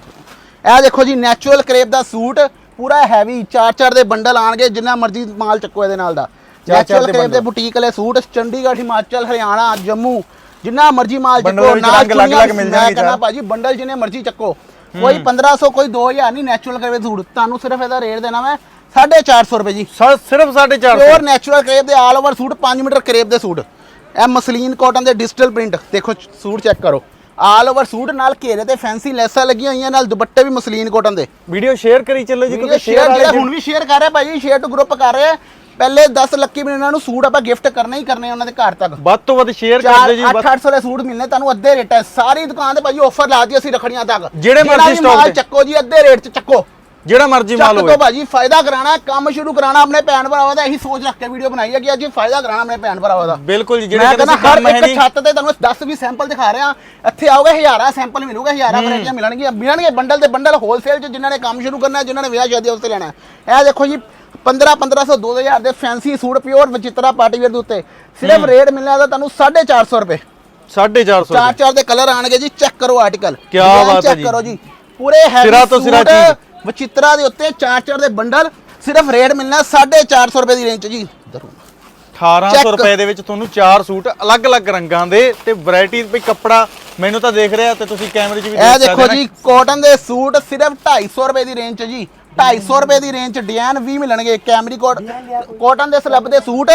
ਇਹ ਦੇਖੋ ਜੀ ਨੈਚੁਰਲ ਕਰੇਪ ਦਾ ਸੂਟ ਪੂਰਾ ਹੈਵੀ ਚਾਰ ਚਾਰ ਦੇ ਬੰਡਲ ਆਣਗੇ ਜਿੰਨਾ ਮਰਜ਼ੀ ਮਾਲ ਚੱਕੋ ਇਹਦੇ ਨਾਲ ਦਾ। ਚਾਰ ਚਾਰ ਨੈਚੁਰਲ ਕਰੇਪ ਦੇ। ਬੁਟੀਕ ਵਾਲੇ ਸੂਟ ਚੰਡੀਗੜ੍ਹ ਹਿਮਾਚਲ ਹਰਿਆਣਾ ਜੰਮੂ ਜਿੰਨਾ ਮਰਜ਼ੀ ਮਾਲ ਚੱਕੋ ਰੰਗ ਅਲੱਗ-ਅਲੱਗ ਮਿਲ ਜਾਣਗੇ ਕਹਿੰਦਾ। ਭਾਜੀ ਬੰਡਲ ਜਿੰਨੇ ਮਰਜ਼ੀ ਚੱਕੋ। ਕੋਈ 1500 ਕੋਈ 2000 ਨਹੀਂ ਨੈਚੁਰਲ ਕਰੇਪ ਦੇ ਸੂਟ। ਤੁਹਾਨੂੰ ਸਿਰਫ ਇਹਦਾ ਰੇਟ ਦੇਣਾ ਮੈਂ 450 ਰੁਪਏ ਜੀ ਸਰ ਸਿਰਫ 450 ਪਿਓਰ ਨੈਚੁਰਲ ਕਰੇਪ ਦੇ all over suit 5 metre crepe ਦੇ ਸੂਟ ਇਹ ਮਸਲੀਨ ਕਾਟਨ ਦੇ ਡਿਜੀਟਲ ਪ੍ਰਿੰਟ ਦੇਖੋ ਸੂਟ ਚੈੱਕ ਕਰੋ ਆਲ ਓਵਰ ਸੂਟ ਨਾਲ ਘੇਰੇ ਤੇ ਫੈਂਸੀ ਲੈਸਾਂ ਲੱਗੀਆਂ ਹੋਈਆਂ ਨਾਲ ਦੁਪੱਟੇ ਵੀ ਮਸਲੀਨ ਕਾਟਨ ਦੇ ਵੀਡੀਓ ਸ਼ੇਅਰ ਕਰੀ ਚੱਲੋ ਜੀ ਵੀਡੀਓ ਸ਼ੇਅਰ ਜਿਹੜਾ ਹੁਣ ਵੀ ਸ਼ੇਅਰ ਕਰ ਰਿਹਾ ਭਾਈ ਸ਼ੇਅਰ ਟੂ ਗਰੁੱਪ ਕਰ ਰਿਹਾ ਪਹਿਲੇ 10 ਲੱਕੀ ਮਿਲਣਾ ਨੂੰ ਸੂਟ ਆਪਾਂ ਗਿਫਟ ਕਰਨੇ ਹੀ ਕਰਨੇ ਉਹਨਾਂ ਦੇ ਘਰ ਤੱਕ ਵੱਧ ਤੋਂ ਵੱਧ ਸ਼ੇਅਰ ਕਰ ਦਿਓ ਜੀ ਅੱਠ ਵੱਧ- ਅੱਠ ਸੌ ਦੇ ਸੂਟ ਮਿਲਨੇ ਤੁਹਾਨੂੰ ਅੱਧੇ ਰੇਟ ਹੈ। ਸਾਰੀ ਦੁਕਾਨ ਤੇ ਭਾਜੀ ਆਫਰ ਲਾ ਦਿੱਤੀ ਅਸੀਂ ਰਖੜੀਆਂ ਤੱਕ। ਜਿਹੜੇ ਮਰਜ਼ੀ ਤੇ। ਚੱਕੋ ਜੀ ਅੱਧੇ ਰੇਟ 'ਚ ਚੱਕੋ। ਜਿਹੜਾ ਮਰਜ਼ੀ ਮਾਲ ਚੱਕ ਹੋਵੇ। ਤੋਂ ਭਾਜੀ ਫਾਇਦਾ ਕਰਾਣਾ ਕੰਮ ਸ਼ੁਰੂ ਕਰਾਣਾ ਆਪਣੇ ਭੈਣ ਭਰਾਵਾਂ ਦਾ ਇਹੀ ਸੋਚ ਰੱਖ ਕੇ ਵੀਡੀਓ ਬਣਾਈ ਹੈ ਕਿ ਅੱਜ ਫਾਇਦਾ ਕਰਾਣਾ ਆਪਣੇ ਭੈਣ ਭਰਾਵਾਂ ਦਾ। ਬਿਲਕੁਲ ਜੀ ਜਿਹੜੇ ਕਹਿੰਦੇ ਕੰਮ ਹੈ ਇੱਕ ਨਹੀਂ। ਛੱਤ ਤੇ ਤੁਹਾਨੂੰ 10 ਵੀ ਸੈਂਪਲ ਦਿਖਾ ਰਿਹਾ। ਇੱਥੇ ਆਓਗੇ ਹਜ਼ਾਰਾਂ ਸੈਂਪਲ ਮਿਲੂਗਾ ਹਜ਼ਾਰਾਂ ਵੈਰਾਈਟੀਆਂ ਮਿਲਣਗੀਆਂ। ਮਿਲਣਗੇ ਬੰਡਲ ਤੇ ਬੰਡਲ ਹੋਲਸੇਲ 'ਚ ਜਿਨ੍ਹਾਂ ਨੇ ਕੰਮ ਸ਼ੁਰੂ ਕਰਨਾ ਹੈ, ਜਿਨ੍ਹਾਂ ਨੇ ਵਿਆਹ ਸ਼ਾਦੀ ਉੱਤੇ ਲੈਣਾ ਹੈ। ਇਹ ਦੇਖੋ ਜੀ 15 1500 2000 ਦੇ fancy suit pure Vichitra party wear ਦੇ ਉੱਤੇ। ਸਿਰਫ ਰੇਟ ਮਿਲਣਾ ਦਾ ਤੁਹਾਨੂੰ 450 ਰੁਪਏ। 450 ਚਾਰ ਚਾਰ ਦੇ ਕਲਰ ਆਣਗੇ ਜੀ ਚੈੱਕ ਕਰੋ ਆਰਟੀਕਲ ਕਿਆ ਬਾਤ ਹੈ ਚੈੱਕ ਜੀ। ਕਰੋ ਜੀ। ਪੂਰੇ ਹੈਵੀ ਸਿਰਾ ਤੋਂ ਸਿਰਾ ਚੀਜ਼। ਵਿਚਿਤਰਾ ਦੇ ਉੱਤੇ ਚਾਰ ਚਾਰ ਦੇ ਬੰਡਲ ਸਿਰਫ ਰੇਟ ਮਿਲਣਾ 450 ਰੁਪਏ ਦੀ ਰੇਂਜ ਜੀ। ਇੱਧਰ ਨੂੰ। 1800 Check। ਰੁਪਏ ਦੇ ਵਿੱਚ ਤੁਹਾਨੂੰ ਚਾਰ ਸੂਟ ਅਲੱਗ-ਅਲੱਗ ਰੰਗਾਂ ਦੇ ਤੇ ਵੈਰਾਈਟੀ ਵੀ ਕੱਪੜਾ ਮੈਨੂੰ ਤਾਂ ਦੇਖ ਰਿਹਾ ਤੇ ਤੁਸੀਂ ਕੈਮਰੇ 'ਚ ਵੀ ਇਹ ਦੇਖ ਜੀ ਕਾਟਨ ਦੇ ਸੂਟ ਸਿਰਫ 250 ਰੁਪਏ ਦੀ ਰੇਂਜ 'ਚ ਜੀ। 250 ਰੁਪਏ ਦੀ ਰੇਂਜ 'ਚ ਡਿਜ਼ਾਈਨ ਵੀ ਮਿਲਣਗੇ ਕੈਮਰੀ ਕੋਟ ਕਾਟਨ ਦੇ ਸਲੱਬ ਦੇ ਸੂਟ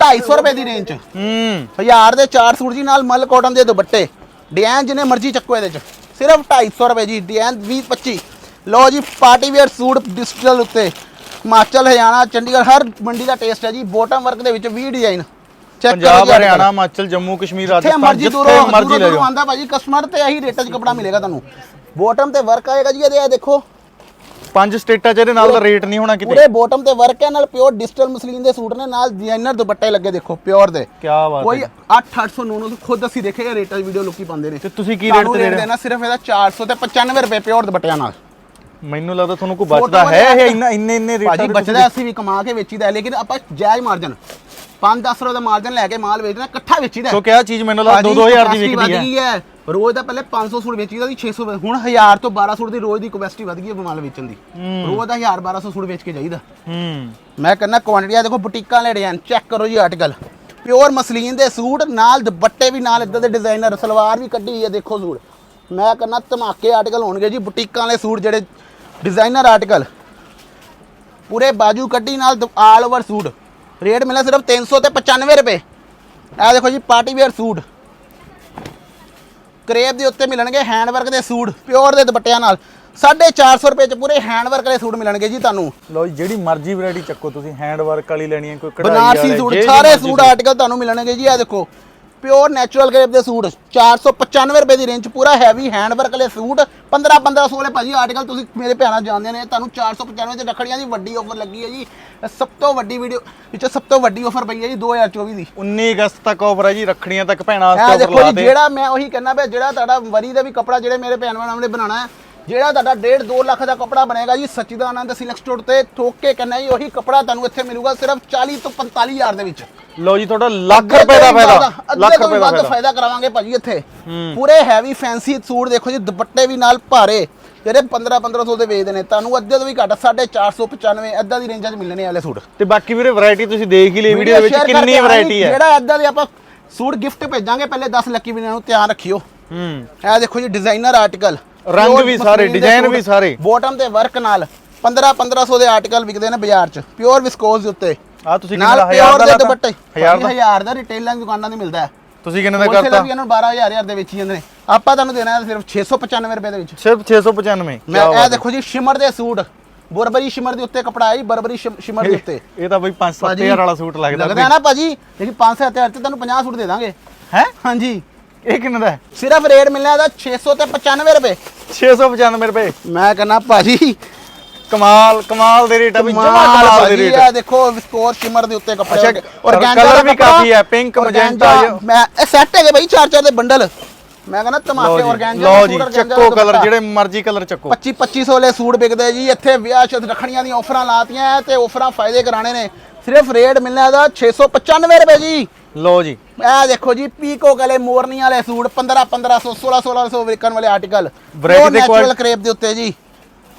250 ਰੁਪਏ ਦੀ ਰੇਂਜ 'ਚ ਹੂੰ। ਹਜ਼ਾਰ ਦੇ ਚਾਰ ਸੂਟ ਜੀ ਨਾਲ ਮਲ ਕਾਟਨ ਦੇ ਦੁਪੱਟੇ। ਡਿਜ਼ਾਈਨ ਜਿੰਨੇ ਮਰਜ਼ੀ ਚੱਕੋ ਇਹਦੇ 'ਚ। ਸਿਰਫ 250 ਰੁਪਏ ਜੀ ਡਿਜ਼ਾਈਨ 20 25 ਲਓ ਜੀ ਪਾਰਟੀ ਵੇਅਰ ਸੂਟ ਡਿਜੀਟਲ ਉੱਤੇ। ਹਿਮਾਚਲ ਹਰਿਆਣਾ ਚੰਡੀਗੜ੍ਹ ਹਰ ਮੰਡੀ ਦਾ ਟੇਸਟ ਹੈ ਜੀ। ਬੋਟਮ ਵਰਕ ਦੇ ਵਿੱਚ 20 ਡਿਜ਼ਾਈਨ ਚੈੱਕ ਕਰੋ ਪੰਜਾਬ ਹਰਿਆਣਾ ਹਿਮਾਚਲ ਜੰਮੂ ਕਸ਼ਮੀਰ ਰਾਜਸਥਾਨ ਜਿੱਥੇ ਮਰਜ਼ੀ ਲੈ ਜਾਓ। ਆਂਦਾ ਭਾਜੀ ਕਸਟਮਰ ਤੇ ਇਹੀ ਰੇਟਾਂ 'ਚ ਕੱਪੜਾ ਮਿਲੇਗਾ ਤੁਹਾਨੂੰ। ਬੋਟਮ ਤੇ ਵਰਕ ਆਏਗਾ ਜੀ ਇਹਦੇ ਆ ਦੇਖੋ। ਪੰਜ ਸਟੇਟਾਂ 'ਚ ਇਹਦੇ ਨਾਲ ਦਾ ਰੇਟ ਨਹੀਂ ਹੋਣਾ ਕਿਤੇ। ਪੂਰੇ ਬੋਟਮ ਤੇ ਵਰਕ ਹੈ ਨਾਲ ਪਿਓਰ ਡਿਜੀਟਲ ਮਸਲੀਨ ਦੇ ਸੂਟ ਨੇ ਨਾਲ ਡਿਜ਼ਾਈਨਰ ਦੁਪੱਟੇ ਲੱਗੇ ਦੇਖੋ ਪਿਓਰ ਦੇ। ਕੀ ਬਾਤ ਕੋਈ ਹੈ 8 800 900 ਖੁਦ ਅਸੀਂ ਦੇਖੇਗਾ ਰੇਟਾਂ ਦੀ ਵੀਡੀਓ ਲੋਕੀ ਪਾਉਂਦੇ ਨੇ। ਤੇ ਤੁਸੀਂ ਕੀ ਰੇਟ ਤੇ ਦੇਣਾ ਸਿਰਫ ਇਹਦਾ 400 ਤੇ 95 ਰੁਪਏ ਪਿਓਰ ਦੁਪੱਟਿਆਂ ਨਾਲ? ਮੈਨੂੰ ਲੱਗਦਾ ਤੁਹਾਨੂੰ ਕੋਈ ਬਚਦਾ ਹੈ ਇਹ? ਇੰਨਾ ਇੰਨੇ ਇੰਨੇ ਰੇਟਾਂ ਭਾਜੀ ਬਚਦਾ ਅਸੀਂ ਵੀ ਕਮਾ ਕੇ ਵੇਚੀਦਾ ਲੇਕਿਨ ਆਪਾਂ ਜਾਇਜ਼ ਮਾਰਜਨ 5-10 ਰੁਪਏ ਦਾ ਮਾਰਜਨ ਲੈ ਕੇ ਮਾਲ ਵੇਚਣਾ ਇਕੱਠਾ ਵੇਚੀਦਾ। ਸੋ ਕਿਹਾ ਚੀਜ਼ ਮੈਨੂੰ ਲੱਗਦਾ 2 2000 ਦੀ ਵਿਕਦੀ ਹੈ। ਰੋਜ਼ ਦਾ ਪਹਿਲੇ 500 ਸੂਟ ਵੇਚੀਦਾ ਸੀ 600 ਵੇ- ਹੁਣ 1000 ਤੋਂ 1200 ਸੂਟ ਦੀ ਰੋਜ਼ ਦੀ ਕਪੈਸਿਟੀ ਵੱਧ ਗਈ ਹੈ ਮਾਲ ਵੇਚਣ ਦੀ। ਰੋਜ਼ ਦਾ 1000 1200 ਸੂਟ ਵੇਚ ਕੇ ਜਾਈਦਾ। ਮੈਂ ਕਹਿੰਦਾ ਕੁਆਂਟੀਆਂ ਦੇਖੋ ਬੁਟੀਕਾਂ ਵਾਲੇ ਡਿਜ਼ਾਈਨ ਚੈੱਕ ਕਰੋ ਜੀ ਆਰਟੀਕਲ ਪਿਓਰ ਮਸਲੀਨ ਦੇ ਸੂਟ ਨਾਲ ਦੁਪੱਟੇ ਵੀ ਨਾਲ ਇਦਾਂ ਦੇ ਡਿਜ਼ਾਈਨਰ ਸਲਵਾਰ ਵੀ ਕੱਢੀ ਹੈ ਦੇਖੋ ਸੂਟ। ਮੈਂ ਕਹਿੰਦਾ ਧਮਾਕੇ ਆਰਟੀਕਲ ਹੋਣਗੇ ਜੀ ਬੁਟੀਕਾਂ ਵਾਲੇ ਸੂਟ ਜਿਹੜੇ ਡਿਜ਼ਾਈਨਰ ਆਰਟੀਕਲ ਪੂਰੇ ਬਾਜੂ ਕੱਢੀ ਨਾਲ ਆਲ ਓਵਰ ਸੂਟ ਰੇਟ ਮਿਲਿਆ ਸਿਰਫ 300 ਤੇ 95 ਰੁਪਏ। ਇਹ ਦੇਖੋ ਜੀ ਪਾਰਟੀ ਵੇਅਰ ਸੂਟ ਕਰੇਪ ਦੇ ਉੱਤੇ ਮਿਲਣਗੇ ਹੈਂਡ ਵਰਕ ਦੇ ਸੂਟ ਪਿਓਰ ਦੇ ਦੁਪੱਟਿਆਂ ਨਾਲ। 450 ਰੁਪਏ ਚ ਪੂਰੇ ਹੈਂਡ ਵਰਕ ਵਾਲੇ ਸੂਟ ਮਿਲਣਗੇ ਜੀ ਤੁਹਾਨੂੰ। ਲਓ ਜੀ, ਜਿਹੜੀ ਮਰਜ਼ੀ ਵੈਰਾਈਟੀ ਚੱਕੋ ਤੁਸੀਂ ਹੈਂਡ ਵਰਕ ਵਾਲੀ ਲੈਣੀ ਹੈ ਕੋਈ ਕਢਾਈ ਬਨਾਰਸੀ ਵਾਲੇ, ਸੂਟ ਜਿਹੜੀ ਸਾਰੇ ਸੂਟ ਆਰਟੀਕਲ ਤੁਹਾਨੂੰ ਮਿਲਣਗੇ ਜੀ ਇਹ ਦੇਖੋ। ਪਿਓਰ ਨੈਚੁਰਲ ਗ੍ਰੇਪ ਦੇ ਸੂਟ 495 ਰੁਪਏ ਦੀ ਰੇਂਜ ਪੂਰਾ ਹੈਵੀ ਹੈਂਡ ਵਰਕ ਵਾਲੇ ਸੂਟ 15 1500 ਵਾਲੇ ਭਾਜੀ ਆਰਟੀਕਲ ਤੁਸੀਂ ਮੇਰੇ ਭੈਣਾਂ ਜਾਣਦੇ ਨੇ ਤੁਹਾਨੂੰ 495 ਤੇ ਰੱਖੜੀਆਂ ਦੀ ਵੱਡੀ ਆਫਰ ਲੱਗੀ ਹੈ ਜੀ। ਸਭ ਤੋਂ ਵੱਡੀ ਵੀਡੀਓ ਵਿੱਚ ਸਭ ਤੋਂ ਵੱਡੀ ਆਫਰ ਪਈ ਹੈ ਜੀ 2024 ਦੀ। 19 ਅਗਸਤ ਤੱਕ ਆਫਰ ਹੈ ਜੀ ਰੱਖੜੀਆਂ ਤੱਕ ਭੈਣਾਂ ਵਾਸਤੇ ਦੇਖੋ ਆਫਰ ਲਾ ਜੀ ਦੇ ਜਿਹੜਾ ਮੈਂ ਉਹੀ ਕਹਿੰਦਾ ਪਿਆ ਜਿਹੜਾ ਤੁਹਾਡਾ ਵਰੀ ਦਾ ਵੀ ਕੱਪੜਾ ਜਿਹੜੇ ਮੇਰੇ ਭੈਣ ਭਰਾਵਾਂ ਨੇ ਬਣਾਉਣਾ ਹੈ ਜਿਹੜਾ ਤੁਹਾਡਾ 1.5 2 ਲੱਖ ਦਾ ਕੱਪੜਾ ਬਣੇਗਾ ਜੀ ਸਚਿਦਾਨੰਦ ਸਿਲਕ ਸਟੋਰ ਤੇ ਠੋਕ ਕੇ ਕਹਿੰਦਾ ਜੀ ਉਹੀ ਕੱਪੜਾ ਤੁਹਾਨੂੰ ਇੱਥੇ ਮਿਲੂਗਾ ਸਿਰਫ 40 ਤੋਂ 45 ਹਜ਼ਾਰ ਦੇ ਵਿੱਚ। ਲਓ ਜੀ ਤੁਹਾਡਾ ਲੱਖ ਰੁਪਏ ਦਾ ਫਾਇਦਾ ਲੱਖ ਰੁਪਏ ਦਾ ਫਾਇਦਾ। ਕਰਾਵਾਂਗੇ ਭਾਜੀ ਇੱਥੇ। ਪੂਰੇ ਹੈਵੀ ਫੈਂਸੀ ਸੂਟ ਦੇਖੋ ਜੀ ਦੁਪੱਟੇ ਵੀ ਨਾਲ ਭਾਰੇ ਜਿਹੜੇ 15 1500 ਦੇ ਵੇਚਦੇ ਨੇ ਤੁਹਾਨੂੰ ਅੱਧੇ ਤੋਂ ਵੀ ਘੱਟ 495 ਐਦਾਂ ਦੀ ਰੇਂਜਾਂ 'ਚ ਮਿਲਣੇ ਵਾਲੇ ਸੂਟ। ਤੇ ਬਾਕੀ ਵੀਰੇ ਵੈਰਾਈਟੀ ਤੁਸੀਂ ਦੇਖ ਹੀ ਲਈ ਵੀਡੀਓ ਵਿੱਚ ਕਿੰਨੀ ਵੈਰਾਈਟੀ ਹੈ। ਜਿਹੜਾ ਐਦਾਂ ਦੇ ਆਪਾਂ ਸੂਟ ਗਿਫਟ ਭੇਜਾਂਗੇ ਪਹਿਲੇ 10 ਲੱਕੀ ਵੀ ਨੂੰ ਧਿਆਨ ਰੱਖਿਓ। ਹੂੰ। ਇਹ ਦੇਖੋ ਜੀ ਡਿਜ਼ਾਈਨਰ ਆਰਟੀਕਲ ਰੰਗ ਵੀ ਸਾਰੇ, design ਵੀ ਸਾਰੇ। ਬੋਟਮ ਤੇ ਵਰਕ ਨਾਲ 15 1500 ਦੇ ਆਰਟੀਕਲ ਵਿਕਦੇ ਨੇ ਬਾਜ਼ਾਰ 'ਚ ਪਿਓਰ ਵਿਸਕੋਸ ਦੇ ਉੱਤੇ। ਆ ਤੁਸੀਂ ਕਿੰਨਾ ਹਜ਼ਾਰ ਪਿਓਰ ਦਾ ਦੇ ਲਾਤਾ? ਦੁਪੱਟੇ। ਹਜ਼ਾਰ ਦਾ? ਹਜ਼ਾਰ ਦਾ ਰਿਟੇਲਾਂ ਦੁਕਾਨਾਂ ਤੇ ਮਿਲਦਾ ਹੈ। ਤੁਸੀਂ ਕਿੰਨੇ ਦਾ ਕਰਤਾ? ਵੀ ਇਹਨਾਂ ਨੂੰ 12000 ਹਜ਼ਾਰ ਦੇ ਵੇਚੀ ਜਾਂਦੇ ਨੇ। ਆਪਾਂ ਤੁਹਾਨੂੰ ਦੇਣਾ ਹੈ ਸਿਰਫ 695 ਰੁਪਏ ਦੇ ਵਿੱਚ। ਸਿਰਫ 695 ਮੈਂ ਇਹ ਦੇਖੋ ਜੀ ਸ਼ਿਮਰ ਦੇ ਸੂਟ। ਬਰਬਰੀ ਸ਼ਿਮਰ ਦੇ ਉੱਤੇ ਕਪੜਾ ਆਈ ਬਰਬਰੀ ਸ਼ਿਮ- ਸ਼ਿਮਰ ਦੇ ਉੱਤੇ। ਇਹ ਤਾਂ ਬਈ 5-7000 ਵਾਲਾ ਸੂਟ ਲੱਗਦਾ ਲੱਗਦਾ ਹੈ ਨਾ ਭਾਜੀ ਲੇਕਿਨ 5-7000 ਤੇ ਤੁਹਾਨੂੰ 50 ਸੂਟ ਦੇ ਦਾਂਗੇ। ਹੈ? ਹਾਂਜੀ। ਇਹ ਕਿੰਨੇ ਦਾ ਹੈ? ਸਿਰਫ ਰੇਟ ਮਿਲਣਾ ਇਹਦਾ 600 ਤੇ 95 ਰੁਪਏ। 695 ਰੁਪਏ। ਮੈਂ ਕਹਿੰਦਾ ਭਾਜੀ ਕਮਾਲ ਕਮਾਲ ਦੇ ਰੇਟ ਆ ਵੀ ਜਮਾ ਕਮਾਲ ਕਮਾਲ ਦੇ ਭਾਜੀ ਰੇਟ ਇਹ ਦੇਖੋ ਵਿਸਕੋਰ ਸ਼ਿਮਰ ਦੇ ਉੱਤੇ ਕੱਪੜੇ ਅੱਛਾ, organza colour ਦਾ ਵੀ ਕੱਪੜਾ, ਕਾਫੀ ਹੈ, pink, organza, magenta, ਮੈਂ ਇਹ ਸੈੱਟ ਹੈਗੇ ਭਾਈ ਚਾਰ ਚਾਰ ਦੇ ਬੰਡਲ ਮੈਂ ਕਹਿੰਦਾ ਲਓ ਧਮਾਕੇ ਜੀ ਲਓ ਜੀ ਚੱਕੋ ਕਲਰ। ਜਿਹੜੇ ਮਰਜ਼ੀ ਕਲਰ ਚੱਕੋ। 25 2500 ਵਾਲੇ ਸੂਟ ਵਿਕਦੇ ਜੀ ਇੱਥੇ ਵਿਆਹ ਸ਼ਾਦ ਰੱਖੜੀਆਂ ਦੀਆਂ ਆਫਰਾਂ ਲਾਤੀਆਂ ਤੇ ਆਫਰਾਂ ਫਾਇਦੇ ਕਰਾਣੇ ਨੇ। ਸਿਰਫ ਰੇਟ ਮਿਲਣਾ ਇਹਦਾ 695 ਰੁਪਏ ਜੀ। ਲਓ ਜੀ। ਇਹ ਦੇਖੋ ਜੀ ਪੀਕੋ ਗਲੇ ਮੋਰਨੀ ਵਾਲੇ ਸੂਟ 15 1500 16 1600 ਵਿਕਣ ਵਾਲੇ ਆਰਟੀਕਲ ਨੈਚੁਰਲ quality- ਕਰੇਪ ਦੇ ਉੱਤੇ ਜੀ।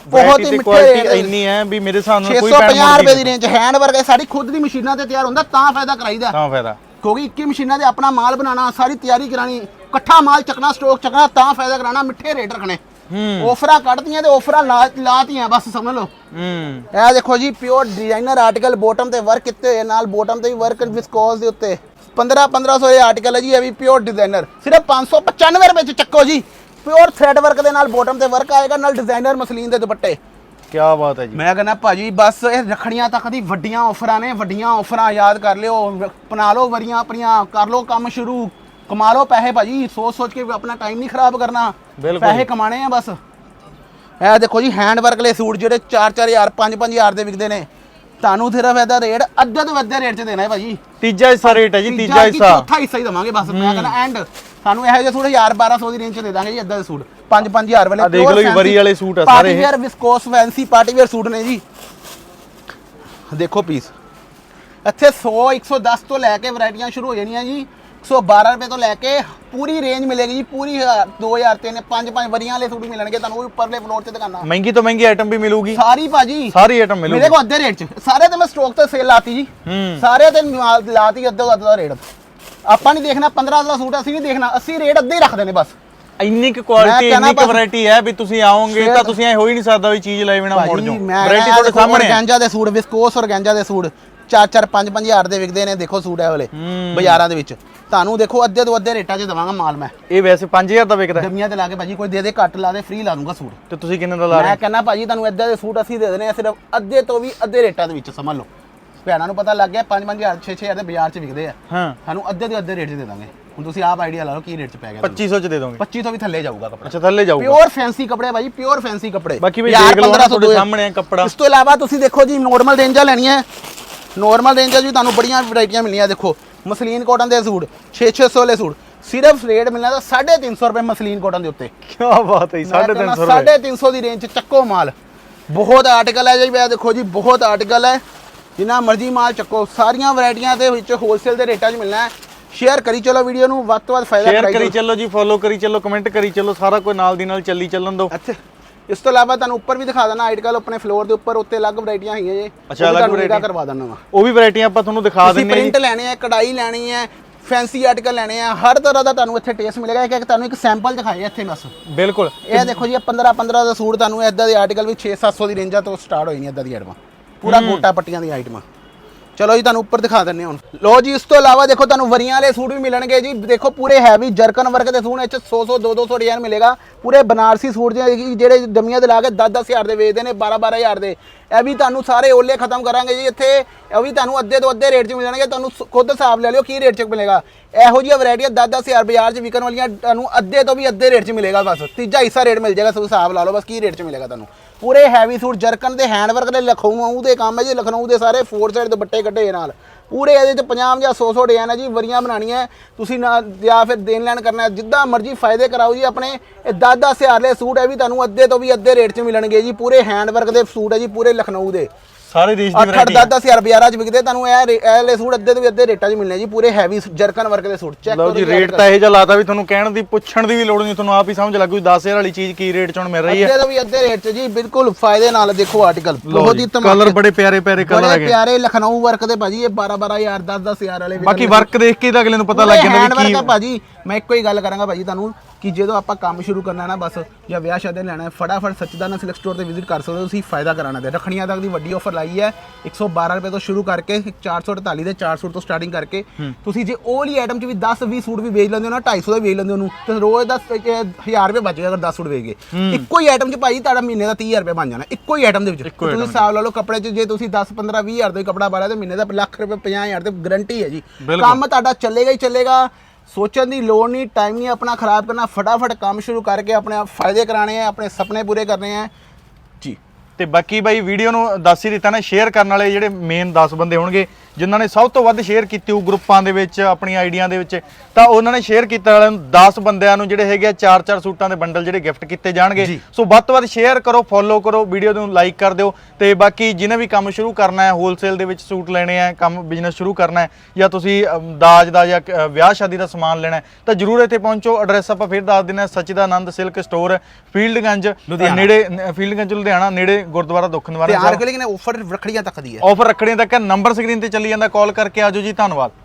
ਬਹੁਤ ਹੀ ਮਿੱਠੇ ਕੁਆਲਿਟੀ ਇੰਨੀ ਹੈ ਵੀ ਮੇਰੇ ਹਿਸਾਬ ਨਾਲ ਕੋਈ 650 ਰੁਪਏ ਦੀ ਰੇਂਜ ਹੈਂਡ ਵਰਕ ਹੈ ਸਾਡੀ ਖੁਦ ਦੀ ਮਸ਼ੀਨਾਂ ਤੇ ਤਿਆਰ ਹੁੰਦਾ ਤਾਂ ਫਾਇਦਾ ਕਰਾਈਦਾ। ਤਾਂ ਫਾਇਦਾ। ਕਿਉਂਕਿ 21 ਮਸ਼ੀਨਾਂ ਤੇ ਆਪਣਾ ਮਾਲ ਬਣਾਉਣਾ ਸਾਰੀ ਤਿਆਰੀ ਕਰਾਣੀ ਇਕੱਠਾ ਮਾਲ ਚੱਕਣਾ ਸਟਾਕ ਚੱਕਣਾ ਤਾਂ ਫਾਇਦਾ ਕਰਾਣਾ ਮਿੱਠੇ ਰੇਟ ਰੱਖਣੇ। ਹੂੰ। ਆਫਰਾਂ ਕੱਢਤੀਆਂ ਤੇ ਆਫਰਾਂ ਲਾ- ਲਾਤੀਆਂ ਬਸ ਸਮਝ ਲਓ। ਹੂੰ। ਇਹ ਦੇਖੋ ਜੀ ਪਿਓਰ ਡਿਜ਼ਾਈਨਰ ਆਰਟੀਕਲ ਬੋਟਮ ਤੇ ਵਰਕ ਕੀਤੇ ਹੋਏ ਨਾਲ ਬੋਟਮ ਤੇ ਵੀ ਵਰਕ ਵਿਸਕੋਸ ਦੇ ਉੱਤੇ। 15 1500 ਇਹ ਆਰਟੀਕਲ ਹੈ ਜੀ ਇਹ ਵੀ ਪਿਓਰ ਡਿਜ਼ਾਈਨਰ ਸਿਰਫ 595 ਰੁਪਏ ਚ ਚੱਕੋ ਜੀ। ਪਿਓਰ ਥ੍ਰੈਡ ਵਰਕ ਦੇ ਨਾਲ ਬੋਟਮ ਤੇ ਵਰਕ ਆਏਗਾ ਨਾਲ ਡਿਜ਼ਾਈਨਰ ਮਸਲੀਨ ਦੇ ਦੁਪੱਟੇ। ਕੀ ਬਾਤ ਹੈ ਜੀ। ਮੈਂ ਕਹਿੰਦਾ ਭਾਜੀ ਬਸ ਇਹ ਰਖੜੀਆਂ ਤੱਕ ਦੀ ਵੱਡੀਆਂ ਆਫਰਾਂ ਨੇ ਵੱਡੀਆਂ ਆਫਰਾਂ ਯਾਦ ਕਰ ਲਿਓ ਬਣਾ ਲਓ ਵਰੀਆਂ ਆਪਣੀਆਂ ਕਰ ਲਓ ਕੰਮ ਸ਼ੁਰੂ ਕਮਾ ਲਓ ਪੈਸੇ ਭਾਜੀ ਸੋਚ ਸੋਚ ਕੇ ਆਪਣਾ ਟਾਈਮ ਨਹੀਂ ਖਰਾਬ ਕਰਨਾ। ਪੈਸੇ ਕਮਾਣੇ ਆ ਬਸ। ਇਹ ਦੇਖੋ ਜੀ ਹੈਂਡ ਵਰਕ ਵਾਲੇ ਸੂਟ ਜਿਹੜੇ 4-4000 5-5000 ਦੇ ਵਿਕਦੇ ਨੇ। ਤੁਹਾਨੂੰ ਸਿਰਫ ਇਹਦਾ ਰੇਟ ਅੱਧੇ ਤੋਂ ਅੱਧੇ ਰੇਟ 'ਚ ਦੇਣਾ ਹੈ ਭਾਜੀ। ਤੀਜਾ ਹਿੱਸਾ ਰੇਟ ਹੈ ਜੀ ਤੀਜਾ ਹਿੱਸਾ। ਚੌਥਾ ਹਿੱਸਾ ਹੀ ਦਵਾਂਗੇ ਬਸ ਮੈਂ ਕਹਿੰਦਾ ਐਂਡ ਸਾਨੂੰ ਇਹੋ ਜਿਹੇ ਸੂਟ 1000 1200 ਦੀ ਰੇਂਜ 'ਚ ਦੇ ਦਾਂਗੇ ਜੀ ਅੱਧਾ ਦੇ ਸੂਟ 5-5000 ਵਾਲੇ ਆਹ ਦੇਖ ਲਓ ਜੀ, ਵਰੀ ਵਾਲੇ ਸੂਟ ਆ ਸਾਰੇ। Party. Wear viscose fancy party wear suit ਨੇ ਜੀ। ਦੇਖੋ ਪੀਸ ਇੱਥੇ 100 110 ਤੋਂ ਲੈ ਕੇ ਵੈਰਾਈਟੀਆਂ ਸ਼ੁਰੂ ਹੋ ਜਾਣੀਆਂ ਜੀ। 112 ਰੁਪਏ ਤੋਂ ਲੈ ਕੇ ਪੂਰੀ ਰੇਂਜ ਮਿਲੇਗੀ ਜੀ ਪੂਰੀ 2000 3 5 5 ਵਰੀਆਂ ਵਾਲੇ ਸੂਟ ਮਿਲਣਗੇ ਤੁਹਾਨੂੰ ਉਹ ਉੱਪਰਲੇ ਫਲੋਰ ਤੇ ਦੁਕਾਨਾਂ ਮਹਿੰਗੀ ਤੋਂ ਮਹਿੰਗੀ ਆਈਟਮ ਵੀ ਮਿਲੂਗੀ। ਸਾਰੀ ਭਾਜੀ ਸਾਰੀ ਆਈਟਮ ਮੇਰੇ ਮਿਲੂਗੀ ਕੋਲ ਅੱਧੇ ਰੇਟ 'ਚ। ਸਾਰੇ ਤੇ ਮੈਂ ਸਟਾਕ ਤੇ ਸੇਲ ਲਾਤੀ ਜੀ। ਸਾਰੇ ਤੇ ਮਾਲ ਲਾਤੀ ਅੱਧਾ ਅੱਧਾ ਦਾ ਰੇਟ ਆਪਾਂ ਨਹੀਂ ਦੇਖਣਾ 15 ਦਾ ਸੂਟ ਅਸੀਂ ਨਹੀਂ ਦੇਖਣਾ ਅਸੀਂ ਰੇਟ ਅੱਧੇ ਹੀ ਰੱਖਦੇ ਨੇ ਬਸ। ਇੰਨੀ ਕੁ ਕੁਆਲਿਟੀ ਇੰਨੀ ਕੁ ਵੈਰਾਈਟੀ ਹੈ ਵੀ ਤੁਸੀਂ ਆਓਗੇ ਤਾਂ ਤੁਸੀਂ ਐ ਹੋ ਹੀ ਨਹੀਂ ਸਕਦਾ ਵੀ ਚੀਜ਼ ਲੈ ਬਿਨਾ ਮੁੜ ਜਾਓ। ਵੈਰਾਈਟੀ ਤੁਹਾਡੇ ਸਾਹਮਣੇ ਔਰਗੈਂਜਾ ਦੇ ਸੂਟ ਵਿਸਕੋਸ ਔਰਗੈਂਜਾ ਦੇ ਸੂਟ 4 4 5 5 ਹਜ਼ਾਰ ਦੇ ਵਿਕਦੇ ਨੇ ਦੇਖੋ ਸੂਟ ਇਹ ਵਾਲੇ। ਬਾਜ਼ਾਰਾਂ ਦੇ ਵਿੱਚ। ਤੁਹਾਨੂੰ ਦੇਖੋ ਅੱਧੇ ਤੋਂ ਅੱਧੇ ਰੇਟਾਂ 'ਚ ਦਵਾਂਗਾ ਮਾਲ ਮੈਂ। ਇਹ ਵੈਸੇ 5000 ਦਾ ਵਿਕਦਾ ਹੈ। ਡੰਮੀਆਂ ਤੇ ਲਾ ਕੇ ਭਾਜੀ ਕੋਈ ਦੇ ਦੇ ਘੱਟ ਲਾ ਦੇ ਫ੍ਰੀ ਲਾ ਦੂੰਗਾ ਸੂਟ। ਤੇ ਤੁਸੀਂ ਕਿੰਨੇ ਦਾ ਲਾ ਰਹੇ ਮੈਂ ਕਹਿੰਦਾ ਭਾਜੀ ਤੁਹਾਨੂੰ ਏਦਾਂ ਦੇ ਸੂਟ ਅਸੀਂ ਦੇ ਦੇਣੇ ਆ ਸਿਰਫ ਅੱਧੇ ਤੋਂ ਵੀ ਅੱਧੇ ਰੇਟਾਂ ਦੇ ਵਿੱਚ ਸਮਝ ਲਓ। ਭੈਣਾਂ ਨੂੰ ਪਤਾ ਲੱਗ ਗਿਆ 5 5000 6 6000 ਦੇ ਬਾਜ਼ਾਰ 'ਚ ਵਿਕਦੇ ਆ। ਹਾਂ। ਸਾਨੂੰ ਅੱਧੇ ਦੇ ਅੱਧੇ ਰੇਟ 'ਚ ਦੇ ਦਾਂਗੇ। ਹੁਣ ਤੁਸੀਂ ਆਪ ਆਈਡੀਆ ਲਾ ਲਓ ਕੀ ਰੇਟ 'ਚ ਪੈ ਗਿਆ ਤੁਹਾਨੂੰ। 2500 ਚ ਦੇ ਦੋਗੇ। 25 ਤੋਂ ਵੀ ਥੱਲੇ ਜਾਊਗਾ ਕੱਪੜਾ। ਅੱਛਾ ਥੱਲੇ ਜਾਊਗਾ। ਪਿਓਰ ਫੈਂਸੀ ਕੱਪੜੇ ਭਾਜੀ ਪਿਓਰ ਫੈਂਸੀ ਕੱਪੜੇ। ਬਾਕੀ ਵੀ ਦੇਖ ਲਓ ਨਾ, 1500 ਤੁਹਾਡੇ। ਸਾਹਮਣੇ ਹੈ ਕੱਪੜਾ। ਇਸ ਤੋਂ ਇਲਾਵਾ ਤੁਸੀਂ ਦੇਖੋ ਜੀ ਨੋਰਮਲ ਰੇਂਜਾਂ ਲੈਣੀਆਂ। ਨੋਰਮਲ ਰੇਂਜਾਂ 'ਚ ਵੀ ਤੁਹਾਨੂੰ ਬੜੀਆਂ ਵੈਰਾਈਟੀਆਂ ਮਿਲਣੀਆਂ ਦੇਖੋ। ਮਸਲੀਨ ਕਾਟਨ ਦੇ ਸੂਟ 6-600 ਵਾਲੇ ਸੂਟ। ਸਿਰਫ ਰੇਟ ਮਿਲਣਾ ਤਾਂ 350 ਰੁਪਏ ਮਸਲੀਨ ਕਾਟਨ ਦੇ ਉੱਤੇ। ਕੀ ਬਾਤ ਹੈ ਜੀ, 350 ਰੁਪਏ। 350 ਦੀ ਰੇਂਜ 'ਚ ਚੱਕੋ ਮਾਲ। ਬਹੁਤ ਆਰਟੀਕਲ ਹੈ ਜੀ ਇਹ ਦੇਖੋ ਜੀ ਬਹੁਤ ਆਰਟੀਕਲ ਹੈ। ਜਿੰਨਾ ਮਰਜ਼ੀ ਮਾਲ ਚੱਕੋ ਸਾਰੀਆਂ ਵੈਰਾਈਟੀਆਂ ਦੇ ਵਿੱਚ ਹੋਲਸੇਲ ਦੇ ਰੇਟਾਂ 'ਚ ਮਿਲਣਾ ਹੈ। ਸ਼ੇਅਰ ਕਰੀ ਚਲੋ ਵੀਡੀਓ ਨੂੰ ਵੱਧ ਤੋਂ ਵੱਧ ਫਾਇਦਾ ਸ਼ੇਅਰ ਕਰੀ ਚਲੋ। ਜੀ ਫੋਲੋ ਕਰੀ ਚੱਲੋ ਕਮੈਂਟ ਕਰੀ ਚੱਲੋ ਸਾਰਾ ਕੁਝ ਨਾਲ ਦੀ ਨਾਲ ਚੱਲੀ ਚੱਲਣ ਦਿਓ। ਅੱਛਾ। ਇਸ ਤੋਂ ਇਲਾਵਾ ਤੁਹਾਨੂੰ ਉੱਪਰ ਵੀ ਦਿਖਾ ਦੇਣਾ ਆਰਟੀਕਲ ਆਪਣੇ ਫਲੋਰ ਦੇ ਉੱਪਰ ਉੱਤੇ ਅਲੱਗ ਵੈਰਾਈਟੀਆਂ ਹੈਗੀਆਂ ਜੀ ਅੱਛਾ, ਅਲੱਗ variety। ਕਰਵਾ ਦਿੰਦਾ ਵਾ। ਉਹ ਵੀ ਵੈਰਾਈਟੀਆਂ ਆਪਾਂ ਤੁਹਾਨੂੰ ਦਿਖਾ ਦਿੰਨੇ ਆ ਪ੍ਰਿੰਟ ਲੈਣੇ ਆ ਕਢਾਈ ਲੈਣੀ ਹੈ ਫੈਂਸੀ ਆਰਟੀਕਲ ਲੈਣੇ ਆ ਹਰ ਤਰ੍ਹਾਂ ਦਾ ਤੁਹਾਨੂੰ ਇੱਥੇ ਟੇਸਟ ਮਿਲੇਗਾ। ਇੱਕ ਇੱਕ ਤੁਹਾਨੂੰ ਇੱਕ ਸੈਂਪਲ ਦਿਖਾਏ ਇੱਥੇ ਬਸ। ਬਿਲਕੁਲ। ਇਹ ਦੇਖੋ ਜੀ 15 15 ਦਾ ਸੂਟ ਤੁਹਾਨੂੰ ਇਦਾਂ ਦੇ ਆਰਟੀਕਲ ਵੀ 6 700 ਦੀ ਰੇਂਜਾਂ ਤੋਂ ਸਟਾਰਟ ਹੋਈ ਨਹੀਂ ਇਦਾਂ ਦੀ ਆਈਟਮਾਂ ਪੂਰਾ ਗੋਟਾ ਪੱਟੀਆਂ ਦੀਆਂ ਆਈਟਮਾਂ ਚਲੋ ਜੀ, ਤੁਹਾਨੂੰ ਉੱਪਰ ਦਿਖਾ ਦਿੰਨੇ ਹੁਣ। ਲੋ ਜੀ, ਇਸ ਤੋਂ ਇਲਾਵਾ ਦੇਖੋ, ਤੁਹਾਨੂੰ ਵਰੀਆਂ ਵਾਲੇ ਸੂਟ ਵੀ ਮਿਲਣਗੇ ਜੀ। ਦੇਖੋ, ਪੂਰੇ ਹੈਵੀ ਜਰਕਨ ਵਰਕ ਦੇ ਸੂਟ ਵਿੱਚ 'ਚ 100 100 200 200 ਡਿਜ਼ਾਈਨ ਮਿਲੇਗਾ। ਪੂਰੇ ਬਨਾਰਸੀ ਸੂਟ ਜਿਹੜੇ ਜਿਹੜੇ ਦੇ ਲਾ ਕੇ 10 10 ਹਜ਼ਾਰ ਦੇ ਵੇਚਦੇ ਨੇ 12 12 ਹਜ਼ਾਰ ਦੇ। ਇਹ ਵੀ ਤੁਹਾਨੂੰ ਸਾਰੇ ਓਲੇ ਖਤਮ ਕਰਾਂਗੇ ਜੀ ਇੱਥੇ। ਇਹ ਵੀ ਤੁਹਾਨੂੰ ਅੱਧੇ ਤੋਂ ਅੱਧੇ ਰੇਟ 'ਚ ਮਿਲ ਜਾਣਗੇ ਤੁਹਾਨੂੰ ਖੁਦ ਹਿਸਾਬ ਲੈ ਲਿਓ ਕੀ ਰੇਟ 'ਚ ਮਿਲੇਗਾ। ਇਹੋ ਜਿਹੀਆਂ ਵੈਰਾਈਟੀਆਂ 10 10 ਹਜ਼ਾਰ ਬਾਜ਼ਾਰ 'ਚ ਵਿਕਣ ਵਾਲੀਆਂ, ਤੁਹਾਨੂੰ ਅੱਧੇ ਤੋਂ ਵੀ ਅੱਧੇ ਰੇਟ 'ਚ ਮਿਲੇਗਾ ਬਸ। ਤੀਜਾ ਹਿੱਸਾ ਰੇਟ ਮਿਲ ਜਾਏਗਾ ਸੋ ਹਿਸਾਬ ਲਾ ਲਓ ਬਸ ਕੀ ਰੇਟ 'ਚ ਮਿਲੇਗਾ ਤੁਹਾਨੂੰ। ਪੂਰੇ ਹੈਵੀ ਸੂਟ ਜਰਕਨ ਦੇ ਹੈਂਡਵਰਕ ਦੇ ਲਖਨਊ ਦੇ ਕੰਮ ਹੈ ਜੀ, ਲਖਨਊ ਦੇ ਸਾਰੇ ਫੋਰ ਸਾਈਡ ਦੁਪੱਟੇ ਕੱਢੇ ਨਾਲ। ਪੂਰੇ ਇਹਦੇ 'ਚ 50 ਜਾਂ 100 100 ਡਿਜ਼ਾਈਨ ਹੈ ਜੀ, ਵਰੀਆਂ ਬਣਾਉਣੀਆਂ ਤੁਸੀਂ ਨਾ ਜਾਂ ਫਿਰ ਦੇਣ ਲੈਣ ਕਰਨਾ ਜਿੱਦਾਂ ਮਰਜ਼ੀ ਫਾਇਦੇ ਕਰਾਓ ਜੀ ਆਪਣੇ। ਇਹ 10 10 ਹਜ਼ਾਰ ਦੇ ਸੂਟ ਹੈ ਵੀ ਤੁਹਾਨੂੰ ਅੱਧੇ ਤੋਂ ਵੀ ਅੱਧੇ ਰੇਟ 'ਚ ਮਿਲਣਗੇ ਜੀ। ਪੂਰੇ ਹੈਂਡਵਰਕ ਦੇ ਸੂਟ ਹੈ ਜੀ, ਪੂਰੇ ਲਖਨਊ ਦੇ। ਸਾਰੇ ਦੇਸ਼ ਦੀ 8 8 ਵੈਰਾਈਟੀ 10 10 ਹਜ਼ਾਰ ਬਾਜ਼ਾਰਾਂ 'ਚ ਵਿਕਦੇ ਤੁਹਾਨੂੰ ਇਹ ਰੇ- ਇਹ ਵਾਲੇ ਸੂਟ ਅੱਧੇ ਤੋਂ ਵੀ ਅੱਧੇ ਰੇਟਾਂ 'ਚ ਮਿਲਣੇ ਜੀ ਪੂਰੇ ਹੈਵੀ ਜਰਕਨ ਵਰਕ ਦੇ ਸੂਟ ਚੈੱਕ ਲਓ ਜੀ ਰੇਟ ਤਾਂ ਇਹ ਜਿਹਾ ਲਾਤਾ ਵੀ ਤੁਹਾਨੂੰ ਕਹਿਣ ਦੀ ਪੁੱਛਣ ਦੀ ਵੀ ਲੋੜ ਨਹੀਂ ਤੁਹਾਨੂੰ ਆਪ ਹੀ ਸਮਝ ਲੱਗੂ 10000 ਵਾਲੀ ਚੀਜ਼ ਕੀ ਰੇਟ ਚ ਹੁਣ ਮਿਲ ਰਹੀ ਹੈ। ਅੱਧੇ ਤੋਂ ਵੀ ਅੱਧੇ ਰੇਟ 'ਚ ਜੀ ਬਿਲਕੁਲ ਫਾਇਦੇ ਨਾਲ ਦੇਖੋ ਆਰਟੀਕਲ ਬਹੁਤ ਹੀ ਕਲਰ ਬੜੇ ਪਿਆਰੇ ਪਿਆਰੇ ਕਲਰ ਬੜੇ ਹੈਗੇ। ਪਿਆਰੇ ਲਖਨਊ ਵਰਕ ਦੇ ਭਾਜੀ ਇਹ 12 12 ਹਜ਼ਾਰ 10 10 ਹਜ਼ਾਰ ਵਾਲੇ ਵੀ ਬਾਕੀ ਵਰਕ ਦੇਖ ਕੇ ਤਾਂ ਅਗਲੇ ਨੂੰ ਪਤਾ ਲੱਗ ਜਾਂਦਾ ਵੀ ਕੀ ਹੈ ਭਾਜੀ। ਮੈਂ ਇੱਕੋ ਹੀ ਗੱਲ ਕਰਾਂਗਾ ਭਾਜੀ ਤੁਹਾਨੂੰ ਕਿ ਜਦੋਂ ਆਪਾਂ ਕੰਮ ਸ਼ੁਰੂ ਕਰਨਾ ਨਾ ਬਸ ਜਾਂ ਵਿਆਹ ਸ਼ਾਦੀ ਲੈਣਾ ਹੈ ਫਟਾਫਟ ਸੱਚਦਾਨਾ ਸਿਲਕ ਸਟੋਰ ਤੇ ਵਿਜ਼ਿਟ ਕਰ ਸਕਦੇ ਹੋ ਤੁਸੀਂ ਫਾਇਦਾ ਕਰਾਣਾ ਤੇ। ਰੱਖੜੀਆਂ ਤੱਕ ਦੀ ਵੱਡੀ ਆਫਰ ਲਾਈ ਹੈ 112 ਰੁਪਏ ਤੋਂ ਸ਼ੁਰੂ ਕਰਕੇ 448 ਦੇ 4 ਸੂਟ ਤੋਂ ਸਟਾਰਟਿੰਗ ਕਰਕੇ। ਤੁਸੀਂ ਜੇ ਉਹ ਵਾਲੀ ਆਈਟਮ 'ਚ ਵੀ 10 20 ਸੂਟ ਵੀ ਵੇਚ ਲੈਂਦੇ ਹੋ ਨਾ 250 ਦਾ ਵੇਚ ਲੈਂਦੇ ਹੋ ਉਹਨੂੰ ਤੇ ਰੋਜ਼ ਦਾ 1000 ਰੁਪਏ ਬਚ ਅਗਰ 10 ਸੂਟ ਵੇਚ ਗਏ। ਇੱਕੋ ਹੀ ਆਈਟਮ 'ਚ ਭਾਜੀ ਤੁਹਾਡਾ ਮਹੀਨੇ ਦਾ 30000 ਰੁਪਏ ਬਣ ਜਾਣਾ ਇੱਕੋ ਹੀ ਆਈਟਮ ਦੇ ਵਿੱਚ। ਤੁਸੀਂ ਹਿਸਾਬ ਲਾ ਲਓ ਕੱਪੜੇ 'ਚ ਜੇ ਤੁਸੀਂ 10 15 20 ਹਜ਼ਾਰ ਦਾ ਹੀ ਕੱਪੜਾ ਲਿਆ ਤੇ ਮਹੀਨੇ ਦਾ ਲੱਖ ਰੁਪਏ 50 ਹਜ਼ਾਰ ਤੇ ਗਾਰੰਟੀ ਹੈ ਜੀ। ਕੰਮ ਤੁਹਾਡਾ ਚੱਲੇਗਾ ਹੀ ਚੱਲੇਗਾ ਸੋਚਣ ਦੀ ਲੋੜ ਨਹੀਂ ਟਾਈਮ ਨਹੀਂ, ਆਪਣਾ ਖਰਾਬ ਕਰਨਾ, ਫਟਾਫਟ ਕੰਮ ਸ਼ੁਰੂ ਕਰਕੇ ਆਪਣੇ ਆਪ ਫਾਇਦੇ ਕਰਾਣੇ ਆ, ਆਪਣੇ ਸੁਪਨੇ ਪੂਰੇ ਕਰਨੇ ਆ। ਜੀ। ਤੇ ਬਾਕੀ ਬਾਈ ਵੀਡੀਓ ਨੂੰ ਦੱਸ ਹੀ ਦਿੱਤਾ ਨਾ ਸ਼ੇਅਰ ਕਰਨ ਵਾਲੇ ਜਿਹੜੇ ਮੇਨ 10 ਬੰਦੇ ਹੋਣਗੇ ਜਿਨ੍ਹਾਂ ਨੇ ਸਭ ਤੋਂ ਵੱਧ ਸ਼ੇਅਰ ਕੀਤੀ ਉਹ ਗਰੁੱਪਾਂ ਦੇ ਵਿੱਚ ਆਪਣੀਆਂ ਆਈਡੀਆਂ ਦੇ ਵਿੱਚ ਤਾਂ ਉਹਨਾਂ ਨੇ ਸ਼ੇਅਰ ਕੀਤਾ ਵਾਲਿਆਂ ਨੂੰ 10 ਬੰਦਿਆਂ ਨੂੰ ਜਿਹੜੇ ਹੈਗੇ ਆ 4-4 ਸੂਟਾਂ ਦੇ ਬੰਡਲ ਜਿਹੜੇ ਗਿਫਟ ਕੀਤੇ ਜਾਣਗੇ। ਸੋ ਵੱਧ ਤੋਂ ਵੱਧ ਸ਼ੇਅਰ ਕਰੋ ਫੋਲੋ ਕਰੋ ਵੀਡੀਓ ਨੂੰ ਲਾਈਕ ਕਰ ਦਿਓ ਤੇ ਬਾਕੀ ਜਿਹਨੇ ਵੀ ਕੰਮ ਸ਼ੁਰੂ ਕਰਨਾ ਹੈ ਹੋਲਸੇਲ ਦੇ ਵਿੱਚ ਸੂਟ ਲੈਣੇ ਆ ਕੰਮ ਬਿਜ਼ਨਸ ਸ਼ੁਰੂ ਕਰਨਾ ਹੈ ਜਾਂ ਤੁਸੀਂ ਦਾਜ ਦਾ ਜਾਂ ਵਿਆਹ ਸ਼ਾਦੀ ਦਾ ਸਮਾਨ ਲੈਣਾ ਤਾਂ ਜਰੂਰ ਇੱਥੇ ਪਹੁੰਚੋ। ਐਡਰੈਸ ਆਪਾਂ ਫਿਰ ਦੱਸ ਦਿੰਦੇ ਹਾਂ ਸਚਿਦਾਨੰਦ ਸਿਲਕ ਸਟੋਰ ਫੀਲਡਗੰਜ। ਨੇੜੇ ਫੀਲਡਗੰਜ ਲੁਧਿਆਣਾ ਨੇੜੇ ਗੁਰਦੁਆਰਾ ਦੁੱਖ ਨਿਵਾਰਨ ਤਿਆਰ ਸਾਹਿਬ। ਕਰੀ ਕਿ ਆਫਰ ਰੱਖੜੀਆਂ ਤੱਕ ਦੀ ਹੈ। ਆਫਰ ਰੱਖੜੀਆਂ ਤੱਕ ਨੰਬਰ ਸਕਰੀਨ ਤੇ ਚੱਲੀ ਜਾਂਦਾ ਕਾਲ ਕਰਕੇ ਆਜੋ ਜੀ ਧੰਨਵਾਦ।